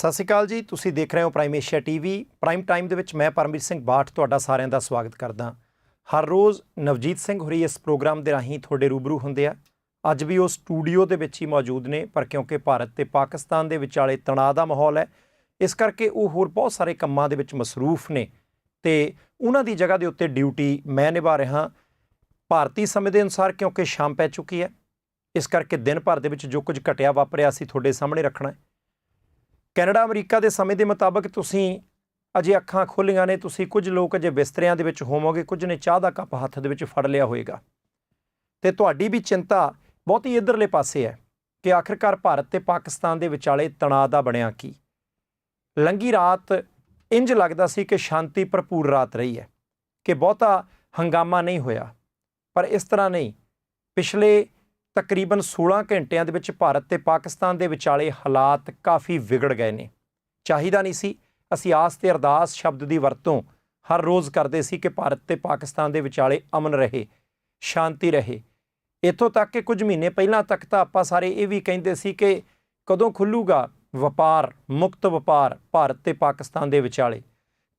ਸਤਿ ਸ਼੍ਰੀ ਅਕਾਲ ਜੀ, ਤੁਸੀਂ ਦੇਖ ਰਹੇ ਹੋ Prime Asia TV prime time ਦੇ ਵਿੱਚ ਮੈਂ ਪਰਮਜੀਤ ਸਿੰਘ ਬਾਠ ਤੁਹਾਡਾ ਸਾਰਿਆਂ ਦਾ ਸਵਾਗਤ ਕਰਦਾ ਹਰ ਰੋਜ਼ ਨਵਜੀਤ ਸਿੰਘ ਹੋਰੀ ਇਸ ਪ੍ਰੋਗਰਾਮ ਦੇ ਰਾਹੀਂ ਤੁਹਾਡੇ ਰੂਬਰੂ ਹੁੰਦੇ ਆ। ਅੱਜ ਵੀ ਉਹ ਸਟੂਡੀਓ ਦੇ ਵਿੱਚ ਹੀ ਮੌਜੂਦ ਨੇ, ਪਰ ਕਿਉਂਕਿ ਭਾਰਤ ਤੇ ਪਾਕਿਸਤਾਨ ਦੇ ਵਿਚਾਲੇ ਤਣਾਅ ਦਾ ਮਾਹੌਲ ਹੈ, ਇਸ ਕਰਕੇ ਉਹ ਹੋਰ ਬਹੁਤ ਸਾਰੇ ਕੰਮਾਂ ਦੇ ਵਿੱਚ ਮਸਰੂਫ ਨੇ। ਤੇ ਉਹਨਾਂ ਦੀ ਜਗ੍ਹਾ ਦੇ ਉੱਤੇ ਡਿਊਟੀ ਮੈਂ ਨਿਭਾ ਰਿਹਾ ਭਾਰਤੀ ਸਮੇਂ ਦੇ ਅਨੁਸਾਰ ਕਿਉਂਕਿ ਸ਼ਾਮ ਪੈ ਚੁੱਕੀ ਹੈ, ਇਸ ਕਰਕੇ ਦਿਨ ਭਰ ਦੇ ਵਿੱਚ ਜੋ ਕੁਝ ਘਟਿਆ ਵਾਪਰਿਆ ਅਸੀਂ ਤੁਹਾਡੇ ਸਾਹਮਣੇ ਰੱਖਣਾ ਹੈ। ਕੈਨੇਡਾ, ਅਮਰੀਕਾ ਦੇ ਸਮੇਂ ਦੇ ਮੁਤਾਬਕ ਤੁਸੀਂ ਅਜੇ ਅੱਖਾਂ ਖੋਲੀਆਂ ਨੇ, ਤੁਸੀਂ ਕੁਝ ਲੋਕ ਅਜੇ ਬਿਸਤਰਿਆਂ ਦੇ ਵਿੱਚ ਹੋਵੋਗੇ, ਕੁਝ ਨੇ ਚਾਹ ਦਾ ਕੱਪ ਹੱਥ ਦੇ ਵਿੱਚ ਫੜ ਲਿਆ ਹੋਵੇਗਾ ਤੇ ਤੁਹਾਡੀ ਵੀ ਚਿੰਤਾ ਬਹੁਤੀ ਇਧਰਲੇ ਪਾਸੇ ਹੈ ਕਿ ਆਖਿਰਕਾਰ ਭਾਰਤ ਤੇ ਪਾਕਿਸਤਾਨ ਦੇ ਵਿਚਾਲੇ ਤਣਾਅ ਦਾ ਬਣਿਆ ਕੀ। ਲੰਗੀ ਰਾਤ ਇੰਜ ਲੱਗਦਾ ਸੀ ਕਿ ਸ਼ਾਂਤੀ ਭਰਪੂਰ ਰਾਤ ਰਹੀ ਹੈ, ਕਿ ਬਹੁਤਾ ਹੰਗਾਮਾ ਨਹੀਂ ਹੋਇਆ। ਪਰ ਇਸ ਤਰ੍ਹਾਂ ਨਹੀਂ, ਪਿਛਲੇ ਤਕਰੀਬਨ 16 ਘੰਟਿਆਂ ਦੇ ਵਿੱਚ ਭਾਰਤ ਤੇ ਪਾਕਿਸਤਾਨ ਦੇ ਵਿਚਾਲੇ ਹਾਲਾਤ ਕਾਫੀ ਵਿਗੜ ਗਏ ਨੇ। ਚਾਹੀਦਾ ਨਹੀਂ ਸੀ, ਅਸੀਂ ਆਸ ਤੇ ਅਰਦਾਸ ਸ਼ਬਦ ਦੀ ਵਰਤੋਂ ਹਰ ਰੋਜ਼ ਕਰਦੇ ਸੀ ਕਿ ਭਾਰਤ ਤੇ ਪਾਕਿਸਤਾਨ ਦੇ ਵਿਚਾਲੇ ਅਮਨ ਰਹੇ, ਸ਼ਾਂਤੀ ਰਹੇ। ਇੱਥੋਂ ਤੱਕ ਕਿ ਕੁਝ ਮਹੀਨੇ ਪਹਿਲਾਂ ਤੱਕ ਤਾਂ ਆਪਾਂ ਸਾਰੇ ਇਹ ਵੀ ਕਹਿੰਦੇ ਸੀ ਕਿ ਕਦੋਂ ਖੁੱਲੂਗਾ ਵਪਾਰ, ਮੁਕਤ ਵਪਾਰ ਭਾਰਤ ਤੇ ਪਾਕਿਸਤਾਨ ਦੇ ਵਿਚਾਲੇ?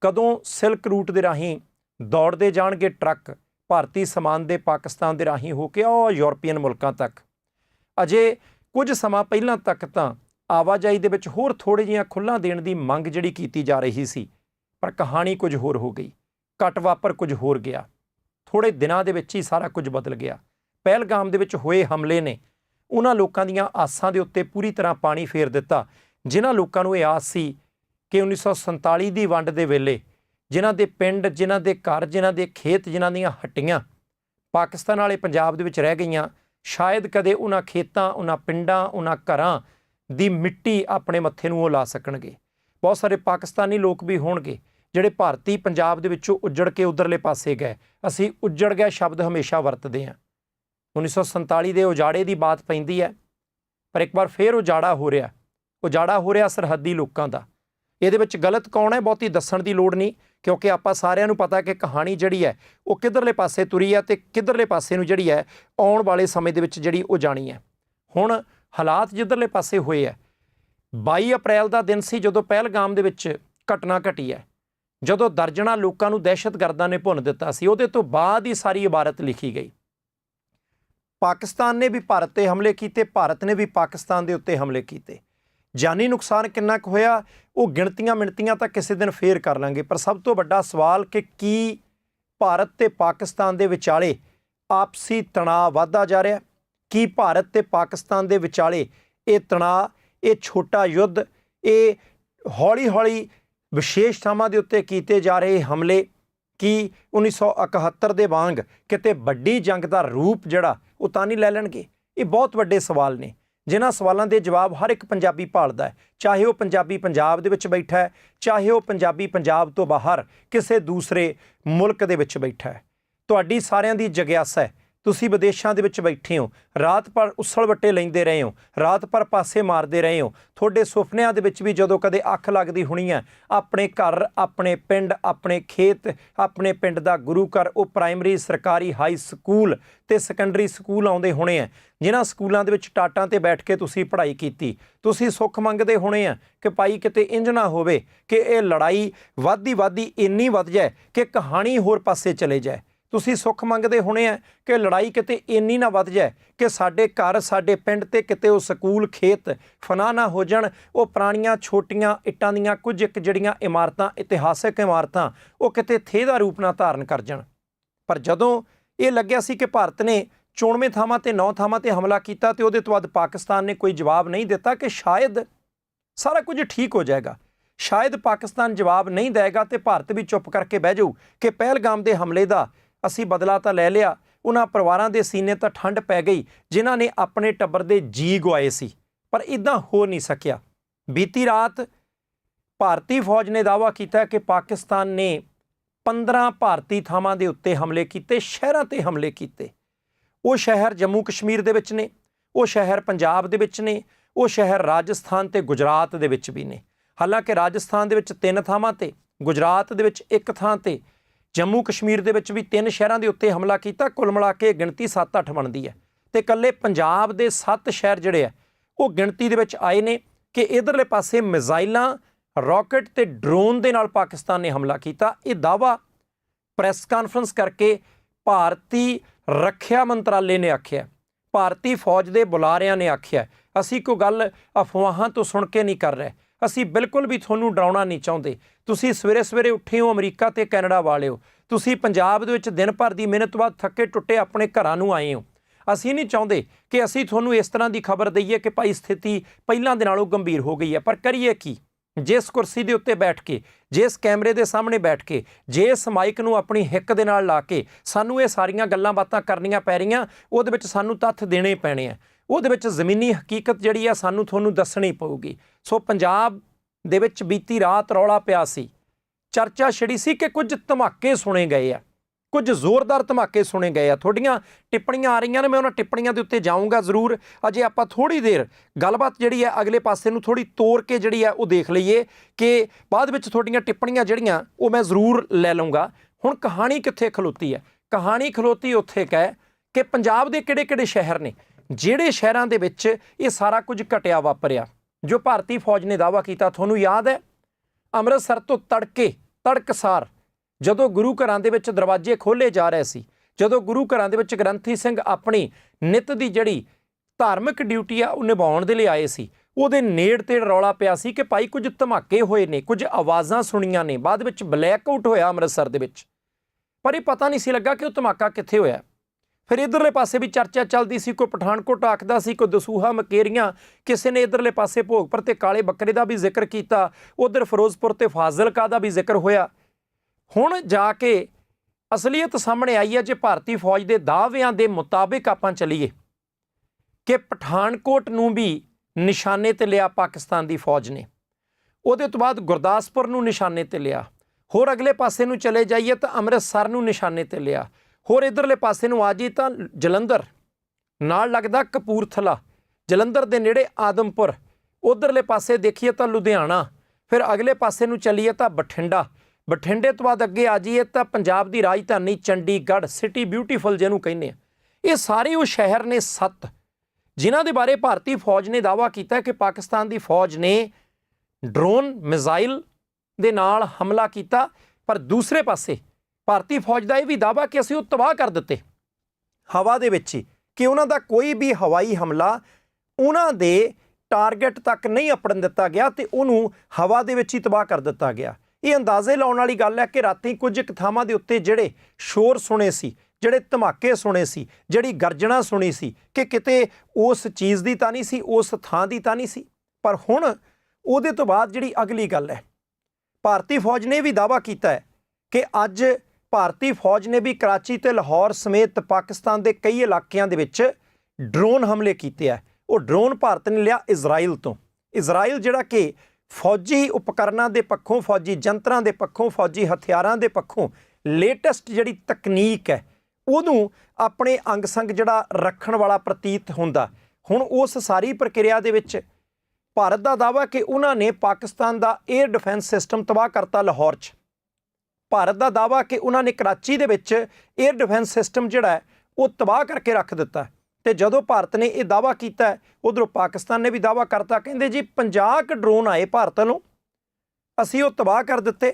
ਕਦੋਂ ਸਿਲਕ ਰੂਟ ਦੇ ਰਾਹੀਂ ਦੌੜਦੇ ਜਾਣਗੇ ਟਰੱਕ? ਭਾਰਤੀ ਸਮਾਨ ਦੇ ਪਾਕਿਸਤਾਨ ਦੇ ਰਾਹੀਂ ਹੋ ਕੇ ਉਹ ਯੂਰਪੀਅਨ ਮੁਲਕਾਂ ਤੱਕ। ਅਜੇ ਕੁਝ ਸਮਾਂ ਪਹਿਲਾਂ ਤੱਕ ਤਾਂ ਆਵਾਜਾਈ ਦੇ ਵਿੱਚ ਹੋਰ ਥੋੜੀ ਜਿਹੀਆਂ ਖੁੱਲਾਂ ਦੇਣ ਦੀ ਮੰਗ ਜਿਹੜੀ ਕੀਤੀ ਜਾ ਰਹੀ ਸੀ, ਪਰ ਕਹਾਣੀ ਕੁਝ ਹੋਰ ਹੋ ਗਈ ਕੱਟ ਵਾਪਰ ਕੁਝ ਹੋਰ ਗਿਆ। ਥੋੜੇ ਦਿਨਾਂ ਦੇ ਵਿੱਚ ਹੀ ਸਾਰਾ ਕੁਝ ਬਦਲ ਗਿਆ। ਪਹਿਲਗਾਮ ਦੇ ਵਿੱਚ ਹੋਏ ਹਮਲੇ ਨੇ ਉਹਨਾਂ ਲੋਕਾਂ ਦੀਆਂ ਆਸਾਂ ਦੇ ਉੱਤੇ ਪੂਰੀ ਤਰ੍ਹਾਂ ਪਾਣੀ ਫੇਰ ਦਿੱਤਾ, ਜਿਨ੍ਹਾਂ ਲੋਕਾਂ ਨੂੰ ਇਹ ਆਸ ਸੀ ਕਿ 1947 ਦੀ ਵੰਡ ਦੇ ਵੇਲੇ ਜਿਨ੍ਹਾਂ ਦੇ ਪਿੰਡ, ਜਿਨ੍ਹਾਂ ਦੇ ਘਰ, ਜਿਨ੍ਹਾਂ ਦੇ ਖੇਤ, ਜਿਨ੍ਹਾਂ ਦੀਆਂ ਹੱਟੀਆਂ ਪਾਕਿਸਤਾਨ ਵਾਲੇ ਪੰਜਾਬ ਦੇ ਵਿੱਚ ਰਹਿ ਗਈਆਂ, ਸ਼ਾਇਦ ਕਦੇ ਉਹਨਾਂ ਖੇਤਾਂ, ਉਹਨਾਂ ਪਿੰਡਾਂ, ਉਹਨਾਂ ਘਰਾਂ ਦੀ ਮਿੱਟੀ ਆਪਣੇ ਮੱਥੇ ਨੂੰ ਉਹ ਲਾ ਸਕਣਗੇ। ਬਹੁਤ ਸਾਰੇ ਪਾਕਿਸਤਾਨੀ ਲੋਕ ਵੀ ਹੋਣਗੇ, ਜਿਹੜੇ ਭਾਰਤੀ ਪੰਜਾਬ ਦੇ ਵਿੱਚੋਂ ਉੱਜੜ ਕੇ ਉਧਰਲੇ ਪਾਸੇ ਗਏ। ਅਸੀਂ ਉੱਜੜ ਗਏ ਸ਼ਬਦ ਹਮੇਸ਼ਾ ਵਰਤਦੇ ਹਾਂ। 1947 ਦੇ ਉਜਾੜੇ ਦੀ ਬਾਤ ਪੈਂਦੀ ਹੈ, ਪਰ ਇੱਕ ਵਾਰ ਫੇਰ ਉਜਾੜਾ ਹੋ ਰਿਹਾ। ਉਜਾੜਾ ਹੋ ਰਿਹਾ ਸਰਹੱਦੀ ਲੋਕਾਂ ਦਾ। ਇਹਦੇ ਵਿੱਚ ਗਲਤ ਕੌਣ ਹੈ? ਬਹੁਤੀ ਦੱਸਣ ਦੀ ਲੋੜ ਨਹੀਂ, ਕਿਉਂਕਿ ਆਪਾਂ ਸਾਰਿਆਂ ਨੂੰ ਪਤਾ ਕਿ ਕਹਾਣੀ ਜਿਹੜੀ ਹੈ, ਉਹ ਕਿੱਧਰਲੇ ਪਾਸੇ ਤੁਰੀ ਹੈ ਤੇ ਕਿੱਧਰਲੇ ਪਾਸੇ ਨੂੰ ਜਿਹੜੀ ਹੈ, ਆਉਣ ਵਾਲੇ ਸਮੇਂ ਦੇ ਵਿੱਚ ਜਿਹੜੀ ਉਹ ਜਾਣੀ ਹੈ। ਹੁਣ ਹਾਲਾਤ ਜਿੱਧਰਲੇ ਪਾਸੇ ਹੋਏ ਹੈ 22 ਅਪ੍ਰੈਲ ਦਾ ਦਿਨ ਸੀ ਜਦੋਂ ਪਹਿਲਗਾਮ ਦੇ ਵਿੱਚ ਘਟਨਾ ਘਟੀ ਹੈ। ਜਦੋਂ ਦਰਜਣਾ ਲੋਕਾਂ ਨੂੰ ਦਹਿਸ਼ਤਗਰਦਾਂ ਨੇ ਭੁੰਨ ਦਿੱਤਾ ਸੀ, ਉਹਦੇ ਤੋਂ ਬਾਅਦ ਹੀ ਸਾਰੀ ਇਬਾਰਤ ਲਿਖੀ ਗਈ। ਪਾਕਿਸਤਾਨ ਨੇ ਵੀ ਭਾਰਤ ਤੇ ਹਮਲੇ ਕੀਤੇ, ਭਾਰਤ ਨੇ ਵੀ ਪਾਕਿਸਤਾਨ ਦੇ ਉੱਤੇ ਹਮਲੇ ਕੀਤੇ। ਜਾਨੀ ਨੁਕਸਾਨ ਕਿੰਨਾ ਕੁ ਹੋਇਆ, ਉਹ ਗਿਣਤੀਆਂ ਮਿਣਤੀਆਂ ਤਾਂ ਕਿਸੇ ਦਿਨ ਫੇਰ ਕਰ ਲਾਂਗੇ। ਪਰ ਸਭ ਤੋਂ ਵੱਡਾ ਸਵਾਲ ਕਿ ਕੀ ਭਾਰਤ ਤੇ ਪਾਕਿਸਤਾਨ ਦੇ ਵਿਚਾਲੇ ਆਪਸੀ ਤਣਾਅ ਵਧਦਾ ਜਾ ਰਿਹਾ? ਕੀ ਭਾਰਤ ਤੇ ਪਾਕਿਸਤਾਨ ਦੇ ਵਿਚਾਲੇ ਇਹ ਤਣਾਅ, ਇਹ ਛੋਟਾ ਯੁੱਧ, ਇਹ ਹੌਲੀ-ਹੌਲੀ ਵਿਸ਼ੇਸ਼ ਥਾਵਾਂ ਦੇ ਉੱਤੇ ਕੀਤੇ ਜਾ ਰਹੇ ਹਮਲੇ, ਕੀ 1971 ਦੇ ਵਾਂਗ ਕਿਤੇ ਵੱਡੀ ਜੰਗ ਦਾ ਰੂਪ ਜਿਹੜਾ ਉਹ ਤਾਂ ਨਹੀਂ ਲੈ ਲੈਣਗੇ? ਇਹ ਬਹੁਤ ਵੱਡੇ ਸਵਾਲ ਨੇ। ਜਿਨ੍ਹਾਂ ਸਵਾਲਾਂ ਦੇ ਜਵਾਬ ਹਰ ਇੱਕ ਪੰਜਾਬੀ ਭਾਲਦਾ ਹੈ। ਚਾਹੇ ਉਹ ਪੰਜਾਬੀ ਪੰਜਾਬ ਦੇ ਵਿੱਚ ਬੈਠਾ ਹੈ, ਚਾਹੇ ਉਹ ਪੰਜਾਬੀ ਪੰਜਾਬ ਤੋਂ ਬਾਹਰ ਕਿਸੇ ਦੂਸਰੇ ਮੁਲਕ ਦੇ ਵਿੱਚ ਬੈਠਾ ਹੈ। ਤੁਹਾਡੀ ਸਾਰਿਆਂ ਦੀ ਜਗਿਆਸਾ ਹੈ। ਤੁਸੀਂ ਵਿਦੇਸ਼ਾਂ ਦੇ ਵਿੱਚ ਬੈਠੇ ਹੋ, ਰਾਤ ਭਰ ਉਸਲ ਵੱਟੇ ਲੈਂਦੇ ਰਹੇ ਹੋ, ਰਾਤ ਭਰ ਪਾਸੇ ਮਾਰਦੇ ਰਹੇ ਹੋ, ਤੁਹਾਡੇ ਸੁਪਨਿਆਂ ਦੇ ਵਿੱਚ ਵੀ ਜਦੋਂ ਕਦੇ ਅੱਖ ਲੱਗਦੀ ਹੋਣੀ ਹੈ, ਆਪਣੇ ਘਰ, ਆਪਣੇ ਪਿੰਡ, ਆਪਣੇ ਖੇਤ, ਆਪਣੇ ਪਿੰਡ ਦਾ ਗੁਰੂ ਘਰ, ਉਹ ਪ੍ਰਾਇਮਰੀ ਸਰਕਾਰੀ ਹਾਈ ਸਕੂਲ ਤੇ ਸੈਕੰਡਰੀ ਸਕੂਲ ਆਉਂਦੇ ਹੋਣੇ ਆ ਜਿਨ੍ਹਾਂ ਸਕੂਲਾਂ ਦੇ ਵਿੱਚ ਟਾਟਾਂ ਤੇ ਬੈਠ ਕੇ ਤੁਸੀਂ ਪੜ੍ਹਾਈ ਕੀਤੀ, ਤੁਸੀਂ ਸੁੱਖ ਮੰਗਦੇ ਹੋਣੇ ਆ ਕਿ ਭਾਈ ਕਿਤੇ ਇੰਜ ਨਾ ਹੋਵੇ ਕਿ ਇਹ ਲੜਾਈ ਵਾਧੀ ਵਾਧੀ ਇੰਨੀ ਵੱਧ ਜਾਏ ਕਿ ਕਹਾਣੀ ਹੋਰ ਪਾਸੇ ਚਲੇ ਜਾਏ। ਤੁਸੀਂ ਸੁੱਖ ਮੰਗਦੇ ਹੋਣੇ ਆ ਕਿ ਲੜਾਈ ਕਿਤੇ ਇੰਨੀ ਨਾ ਵੱਧ ਜਾਏ ਕਿ ਸਾਡੇ ਘਰ, ਸਾਡੇ ਪਿੰਡ ਤੇ ਕਿਤੇ ਉਹ ਸਕੂਲ, ਖੇਤ ਫਨਾ ਨਾ ਹੋ ਜਾਣ। ਉਹ ਪੁਰਾਣੀਆਂ ਛੋਟੀਆਂ ਇੱਟਾਂ ਦੀਆਂ ਕੁਝ ਇੱਕ ਜਿਹੜੀਆਂ ਇਮਾਰਤਾਂ, ਇਤਿਹਾਸਕ ਇਮਾਰਤਾਂ, ਉਹ ਕਿਤੇ ਥੇ ਦਾ ਰੂਪ ਨਾ ਧਾਰਨ ਕਰ ਜਾਣ। ਪਰ ਜਦੋਂ ਇਹ ਲੱਗਿਆ ਸੀ ਕਿ ਭਾਰਤ ਨੇ 94 ਥਾਵਾਂ ਤੇ 9 ਥਾਵਾਂ ਤੇ ਹਮਲਾ ਕੀਤਾ ਤੇ ਉਹਦੇ ਤੋਂ ਬਾਅਦ ਪਾਕਿਸਤਾਨ ਨੇ ਕੋਈ ਜਵਾਬ ਨਹੀਂ ਦਿੱਤਾ ਕਿ ਸ਼ਾਇਦ ਸਾਰਾ ਕੁਝ ਠੀਕ ਹੋ ਜਾਏਗਾ। ਸ਼ਾਇਦ ਪਾਕਿਸਤਾਨ ਜਵਾਬ ਨਹੀਂ ਦੇਗਾ ਤੇ ਭਾਰਤ ਵੀ ਚੁੱਪ ਕਰਕੇ ਬਹਿ ਜਾਊ ਕਿ ਪਹਿਲਗਾਮ ਦੇ ਹਮਲੇ ਦਾ ਅਸੀਂ ਬਦਲਾ ਤਾਂ ਲੈ ਲਿਆ। ਉਹਨਾਂ ਪਰਿਵਾਰਾਂ ਦੇ ਸੀਨੇ ਤਾਂ ਠੰਡ ਪੈ ਗਈ, ਜਿਨ੍ਹਾਂ ਨੇ ਆਪਣੇ ਟੱਬਰ ਦੇ ਜੀ ਗਵਾਏ ਸੀ, ਪਰ ਇਦਾਂ ਹੋ ਨਹੀਂ ਸਕਿਆ। ਬੀਤੀ ਰਾਤ ਭਾਰਤੀ ਫੌਜ ਨੇ ਦਾਅਵਾ ਕੀਤਾ ਕਿ ਪਾਕਿਸਤਾਨ ਨੇ 15 ਭਾਰਤੀ ਥਾਵਾਂ ਦੇ ਉੱਤੇ ਹਮਲੇ ਕੀਤੇ, ਸ਼ਹਿਰਾਂ ਤੇ ਹਮਲੇ ਕੀਤੇ। ਉਹ ਸ਼ਹਿਰ ਜੰਮੂ ਕਸ਼ਮੀਰ ਦੇ ਵਿੱਚ ਨੇ, ਉਹ ਸ਼ਹਿਰ ਪੰਜਾਬ ਦੇ ਵਿੱਚ ਨੇ, ਉਹ ਸ਼ਹਿਰ ਰਾਜਸਥਾਨ ਤੇ ਗੁਜਰਾਤ ਦੇ ਵਿੱਚ ਵੀ ਨੇ। ਹਾਲਾਂਕਿ ਰਾਜਸਥਾਨ ਦੇ ਵਿੱਚ ਤਿੰਨ ਥਾਵਾਂ ਤੇ, ਗੁਜਰਾਤ ਦੇ ਵਿੱਚ ਇੱਕ ਥਾਂ ਤੇ ਜੰਮੂ ਕਸ਼ਮੀਰ ਦੇ ਵਿੱਚ ਵੀ ਤਿੰਨ ਸ਼ਹਿਰਾਂ ਦੇ ਉੱਤੇ ਹਮਲਾ ਕੀਤਾ। ਕੁੱਲ ਮਿਲਾ ਕੇ ਗਿਣਤੀ 7-8 ਬਣਦੀ ਹੈ ਤੇ ਕੱਲੇ ਪੰਜਾਬ ਦੇ 7 ਸ਼ਹਿਰ ਜਿਹੜੇ ਆ, ਉਹ ਗਿਣਤੀ ਦੇ ਵਿੱਚ ਆਏ ਨੇ ਕਿ ਇਧਰਲੇ ਪਾਸੇ ਮਿਜ਼ਾਈਲਾਂ, ਰਾਕਟ ਤੇ ਡਰੋਨ ਦੇ ਨਾਲ ਪਾਕਿਸਤਾਨ ਨੇ ਹਮਲਾ ਕੀਤਾ। ਇਹ ਦਾਵਾ ਪ੍ਰੈਸ ਕਾਨਫਰੰਸ ਕਰਕੇ ਭਾਰਤੀ ਰੱਖਿਆ ਮੰਤਰਾਲੇ ਨੇ ਆਖਿਆ। ਭਾਰਤੀ ਫੌਜ ਦੇ ਬੁਲਾਰਿਆਂ ਨੇ ਆਖਿਆ, ਅਸੀਂ ਕੋਈ ਗੱਲ ਅਫਵਾਹਾਂ ਤੋਂ ਸੁਣ ਕੇ ਨਹੀਂ ਕਰ ਰਹੇ। ਅਸੀਂ ਬਿਲਕੁਲ ਵੀ ਤੁਹਾਨੂੰ ਡਰਾਉਣਾ ਨਹੀਂ ਚਾਹੁੰਦੇ। ਤੁਸੀਂ ਸਵੇਰੇ ਸਵੇਰੇ ਉੱਠੇ ਹੋ ਅਮਰੀਕਾ ਤੇ ਕੈਨੇਡਾ ਵਾਲਿਓ, ਤੁਸੀਂ ਪੰਜਾਬ ਦੇ ਵਿੱਚ ਦਿਨ ਭਰ ਦੀ ਮਿਹਨਤ ਬਾਅਦ ਥੱਕੇ ਟੁੱਟੇ ਆਪਣੇ ਘਰਾਂ ਨੂੰ ਆਏ ਹੋ। ਅਸੀਂ ਨਹੀਂ ਚਾਹੁੰਦੇ ਕਿ ਅਸੀਂ ਤੁਹਾਨੂੰ ਇਸ ਤਰ੍ਹਾਂ ਦੀ ਖਬਰ ਦਈਏ ਕਿ ਭਾਈ ਸਥਿਤੀ ਪਹਿਲਾਂ ਦੇ ਨਾਲੋਂ ਗੰਭੀਰ ਹੋ ਗਈ ਹੈ, ਪਰ ਕਰੀਏ ਕੀ? ਜਿਸ ਕੁਰਸੀ ਦੇ ਉੱਤੇ ਬੈਠ ਕੇ, ਜਿਸ ਕੈਮਰੇ ਦੇ ਸਾਹਮਣੇ ਬੈਠ ਕੇ, ਜਿਸ ਮਾਈਕ ਨੂੰ ਆਪਣੀ ਹਿੱਕ ਦੇ ਨਾਲ ਲਾ ਕੇ ਸਾਨੂੰ ਇਹ ਸਾਰੀਆਂ ਗੱਲਾਂ ਬਾਤਾਂ ਕਰਨੀਆਂ ਪੈ ਰਹੀਆਂ, ਉਹਦੇ ਵਿੱਚ ਸਾਨੂੰ ਤੱਥ ਦੇਣੇ ਪੈਣੇ ਆ। ਉਹਦੇ ਵਿੱਚ ਜ਼ਮੀਨੀ ਹਕੀਕਤ ਜਿਹੜੀ ਆ ਸਾਨੂੰ ਤੁਹਾਨੂੰ ਦੱਸਣੀ ਪਊਗੀ। ਸੋ ਪੰਜਾਬ ਦੇ ਵਿੱਚ ਬੀਤੀ ਰਾਤ ਰੌਲਾ ਪਿਆ ਸੀ। ਚਰਚਾ ਛਿੜੀ ਸੀ ਕਿ ਕੁਝ ਧਮਾਕੇ ਸੁਣੇ ਗਏ ਆ। ਕੁਝ ਜ਼ੋਰਦਾਰ ਧਮਾਕੇ ਸੁਣੇ ਗਏ ਆ। ਤੁਹਾਡੀਆਂ ਟਿੱਪਣੀਆਂ ਆ ਰਹੀਆਂ ਨੇ, ਮੈਂ ਉਹਨਾਂ ਟਿੱਪਣੀਆਂ ਦੇ ਉੱਤੇ ਜਾਊਂਗਾ ਜ਼ਰੂਰ। ਅਜੇ ਆਪਾਂ ਥੋੜੀ ਦੇਰ ਗੱਲਬਾਤ ਜਿਹੜੀ ਹੈ ਅਗਲੇ ਪਾਸੇ ਨੂੰ ਥੋੜੀ ਤੋੜ ਕੇ ਜਿਹੜੀ ਹੈ ਉਹ ਦੇਖ ਲਈਏ ਕਿ ਬਾਅਦ ਵਿੱਚ ਤੁਹਾਡੀਆਂ ਟਿੱਪਣੀਆਂ ਜਿਹੜੀਆਂ, ਉਹ ਮੈਂ ਜ਼ਰੂਰ ਲੈ ਲਵਾਂਗਾ ਹੁਣ ਕਹਾਣੀ ਕਿੱਥੇ ਖਲੋਤੀ ਹੈ ਕਹਾਣੀ ਖਲੋਤੀ ਉੱਥੇ ਕਹੇ ਕਿ ਪੰਜਾਬ ਦੇ ਕਿਹੜੇ-ਕਿਹੜੇ ਸ਼ਹਿਰ ਨੇ, ਜਿਹੜੇ ਸ਼ਹਿਰਾਂ ਦੇ ਵਿੱਚ ਇਹ ਸਾਰਾ ਕੁਝ ਘਟਿਆ ਵਾਪਰਿਆ। ਜੋ ਭਾਰਤੀ ਫੌਜ ਨੇ ਦਾਵਾ ਕੀਤਾ, ਤੁਹਾਨੂੰ ਯਾਦ ਹੈ? ਅੰਮ੍ਰਿਤਸਰ ਤੋਂ ਤੜਕੇ, ਤੜਕਸਾਰ, ਜਦੋਂ ਗੁਰੂ ਘਰਾਂ ਦੇ ਵਿੱਚ ਦਰਵਾਜ਼ੇ ਖੋਲੇ ਜਾ ਰਹੇ ਸੀ, ਜਦੋਂ ਗੁਰੂ ਘਰਾਂ ਦੇ ਵਿੱਚ ਗ੍ਰੰਥੀ ਸਿੰਘ ਆਪਣੀ ਨਿਤ ਦੀ ਜਿਹੜੀ ਧਾਰਮਿਕ ਡਿਊਟੀ ਆ, ਉਹ ਨਿਭਾਉਣ ਦੇ ਲਈ ਆਏ ਸੀ, ਉਹਦੇ ਨੇੜ ਤੇ ਰੌਲਾ ਪਿਆ ਸੀ ਕਿ ਭਾਈ ਕੁਝ ਧਮਾਕੇ ਹੋਏ ਨੇ, ਕੁਝ ਆਵਾਜ਼ਾਂ ਸੁਣੀਆਂ ਨੇ, ਬਾਅਦ ਵਿੱਚ ਬਲੈਕ ਆਊਟ ਹੋਇਆ ਅੰਮ੍ਰਿਤਸਰ ਦੇ ਵਿੱਚ। ਪਰ ਇਹ ਪਤਾ ਨਹੀਂ ਸੀ ਲੱਗਾ ਕਿ ਉਹ ਧਮਾਕਾ ਕਿੱਥੇ ਹੋਇਆ। ਫਿਰ ਇਧਰਲੇ ਪਾਸੇ ਵੀ ਚਰਚਾ ਚੱਲਦੀ ਸੀ, ਕੋਈ ਪਠਾਨਕੋਟ ਆਖਦਾ ਸੀ, ਕੋਈ ਦਸੂਹਾ, ਮਕੇਰੀਆਂ, ਕਿਸੇ ਨੇ ਇਧਰਲੇ ਪਾਸੇ ਭੋਗਪੁਰ ਤੇ ਕਾਲੇ ਬੱਕਰੇ ਦਾ ਵੀ ਜ਼ਿਕਰ ਕੀਤਾ, ਉਧਰ ਫਿਰੋਜ਼ਪੁਰ ਤੇ ਫਾਜ਼ਿਲਕਾ ਦਾ ਵੀ ਜ਼ਿਕਰ ਹੋਇਆ। ਹੁਣ ਜਾ ਕੇ ਅਸਲੀਅਤ ਸਾਹਮਣੇ ਆਈ ਹੈ ਜੇ ਭਾਰਤੀ ਫੌਜ ਦੇ ਦਾਅਵਿਆਂ ਦੇ ਮੁਤਾਬਿਕ ਆਪਾਂ ਚੱਲੀਏ ਕਿ ਪਠਾਨਕੋਟ ਨੂੰ ਵੀ ਨਿਸ਼ਾਨੇ ਤੇ ਲਿਆ ਪਾਕਿਸਤਾਨ ਦੀ ਫੌਜ ਨੇ। ਉਹਦੇ ਤੋਂ ਬਾਅਦ ਗੁਰਦਾਸਪੁਰ ਨੂੰ ਨਿਸ਼ਾਨੇ ਤੇ ਲਿਆ। ਹੋਰ ਅਗਲੇ ਪਾਸੇ ਨੂੰ ਚਲੇ ਜਾਈਏ ਤਾਂ ਅੰਮ੍ਰਿਤਸਰ ਨੂੰ ਨਿਸ਼ਾਨੇ ਤੇ ਲਿਆ। ਹੋਰ ਇਧਰਲੇ ਪਾਸੇ ਨੂੰ ਆ ਜੀ ਤਾਂ ਜਲੰਧਰ, ਨਾਲ ਲੱਗਦਾ ਕਪੂਰਥਲਾ, ਜਲੰਧਰ ਦੇ ਨੇੜੇ ਆਦਮਪੁਰ, ਉਧਰਲੇ ਪਾਸੇ ਦੇਖੀਏ ਤਾਂ ਲੁਧਿਆਣਾ, ਫਿਰ ਅਗਲੇ ਪਾਸੇ ਨੂੰ ਚੱਲੀਏ ਤਾਂ ਬਠਿੰਡਾ, ਬਠਿੰਡੇ ਤੋਂ ਬਾਅਦ ਅੱਗੇ ਆ ਜਾਈਏ ਤਾਂ ਪੰਜਾਬ ਦੀ ਰਾਜਧਾਨੀ ਚੰਡੀਗੜ੍ਹ, ਸਿਟੀ ਬਿਊਟੀਫੁਲ ਜਿਹਨੂੰ ਕਹਿੰਦੇ ਆ। ਇਹ ਸਾਰੇ ਉਹ ਸ਼ਹਿਰ ਨੇ ਸੱਤ, ਜਿਨ੍ਹਾਂ ਦੇ ਬਾਰੇ ਭਾਰਤੀ ਫੌਜ ਨੇ ਦਾਵਾ ਕੀਤਾ ਕਿ ਪਾਕਿਸਤਾਨ ਦੀ ਫੌਜ ਨੇ ਡਰੋਨ, ਮਿਜ਼ਾਈਲ ਦੇ ਨਾਲ ਹਮਲਾ ਕੀਤਾ, ਪਰ ਦੂਸਰੇ ਪਾਸੇ ਭਾਰਤੀ ਫੌਜ ਦਾ ਇਹ ਵੀ ਦਾਵਾ ਕਿ ਅਸੀਂ ਉਹ ਤਬਾਹ ਕਰ ਦਿੱਤੇ। ਹਵਾ ਦੇ ਵਿੱਚ ਹੀ ਕਿ ਉਹਨਾਂ ਦਾ ਕੋਈ ਵੀ ਹਵਾਈ ਹਮਲਾ ਉਹਨਾਂ ਦੇ ਟਾਰਗੇਟ ਤੱਕ ਨਹੀਂ ਅਪੜਨ ਦਿੱਤਾ ਗਿਆ ਤੇ ਉਹਨੂੰ ਹਵਾ ਦੇ ਵਿੱਚ ਹੀ ਤਬਾਹ ਕਰ ਦਿੱਤਾ ਗਿਆ। ਇਹ ਅੰਦਾਜ਼ੇ ਲਾਉਣ ਵਾਲੀ ਗੱਲ ਹੈ ਕਿ ਰਾਤੀ ਕੁਝ ਕੁ ਥਾਵਾਂ ਦੇ ਉੱਤੇ ਜਿਹੜੇ ਸ਼ੋਰ ਸੁਣੇ ਸੀ, ਜਿਹੜੇ ਧਮਾਕੇ ਸੁਣੇ ਸੀ, ਜਿਹੜੀ ਗਰਜਣਾ ਸੁਣੀ ਸੀ ਕਿ ਕਿਤੇ ਉਸ ਚੀਜ਼ ਦੀ ਤਾਂ ਨਹੀਂ ਸੀ, ਉਸ ਥਾਂ ਦੀ ਤਾਂ ਨਹੀਂ ਸੀ। ਪਰ ਹੁਣ ਉਹਦੇ ਤੋਂ ਬਾਅਦ ਜਿਹੜੀ ਅਗਲੀ ਗੱਲ ਹੈ, ਭਾਰਤੀ ਫੌਜ ਨੇ ਵੀ ਦਾਵਾ ਕੀਤਾ ਹੈ ਕਿ ਅੱਜ ਭਾਰਤੀ ਫੌਜ ਨੇ ਵੀ ਕਰਾਚੀ ਤੇ ਲਾਹੌਰ ਸਮੇਤ ਪਾਕਿਸਤਾਨ ਦੇ ਕਈ ਇਲਾਕਿਆਂ ਦੇ ਵਿੱਚ ਡਰੋਨ ਹਮਲੇ ਕੀਤੇ ਆ। ਉਹ ਡਰੋਨ ਭਾਰਤ ਨੇ ਲਿਆ ਇਜ਼ਰਾਈਲ ਤੋਂ। ਇਜ਼ਰਾਈਲ ਜਿਹੜਾ ਕਿ ਫੌਜੀ ਉਪਕਰਨਾਂ ਦੇ ਪੱਖੋਂ ਫੌਜੀ ਜੰਤਰਾਂ ਦੇ ਪੱਖੋਂ, ਫੌਜੀ ਹਥਿਆਰਾਂ ਦੇ ਪੱਖੋਂ ਲੇਟੈਸਟ ਜਿਹੜੀ ਤਕਨੀਕ ਹੈ, ਉਹਨੂੰ ਆਪਣੇ ਅੰਗ ਸੰਗ ਜਿਹੜਾ ਰੱਖਣ ਵਾਲਾ ਪ੍ਰਤੀਤ ਹੁੰਦਾ। ਹੁਣ ਉਸ ਸਾਰੀ ਪ੍ਰਕਿਰਿਆ ਦੇ ਵਿੱਚ ਭਾਰਤ ਦਾ ਦਾਵਾ ਕਿ ਉਹਨਾਂ ਨੇ ਪਾਕਿਸਤਾਨ ਦਾ 에ਅਰ ਡਿਫੈਂਸ ਸਿਸਟਮ ਤਬਾਹ ਕਰਤਾ ਲਾਹੌਰ 'ਚ। ਭਾਰਤ ਦਾ ਦਾਵਾ ਕਿ ਉਹਨਾਂ ਨੇ ਕਰਾਚੀ ਦੇ ਵਿੱਚ 에ਅਰ ਡਿਫੈਂਸ ਸਿਸਟਮ ਜਿਹੜਾ ਹੈ, ਉਹ ਤਬਾਹ ਕਰਕੇ ਰੱਖ ਦਿੱਤਾ ਤੇ ਜਦੋਂ ਭਾਰਤ ਨੇ ਇਹ ਦਾਵਾ ਕੀਤਾ ਉਧਰੋਂ ਪਾਕਿਸਤਾਨ ਨੇ ਵੀ ਦਾਵਾ ਕਰਤਾ, ਕਹਿੰਦੇ ਜੀ 50 ਕ ਡਰੋਨ ਆਏ ਭਾਰਤ ਵੱਲੋਂ, ਅਸੀਂ ਉਹ ਤਬਾਹ ਕਰ ਦਿੱਤੇ।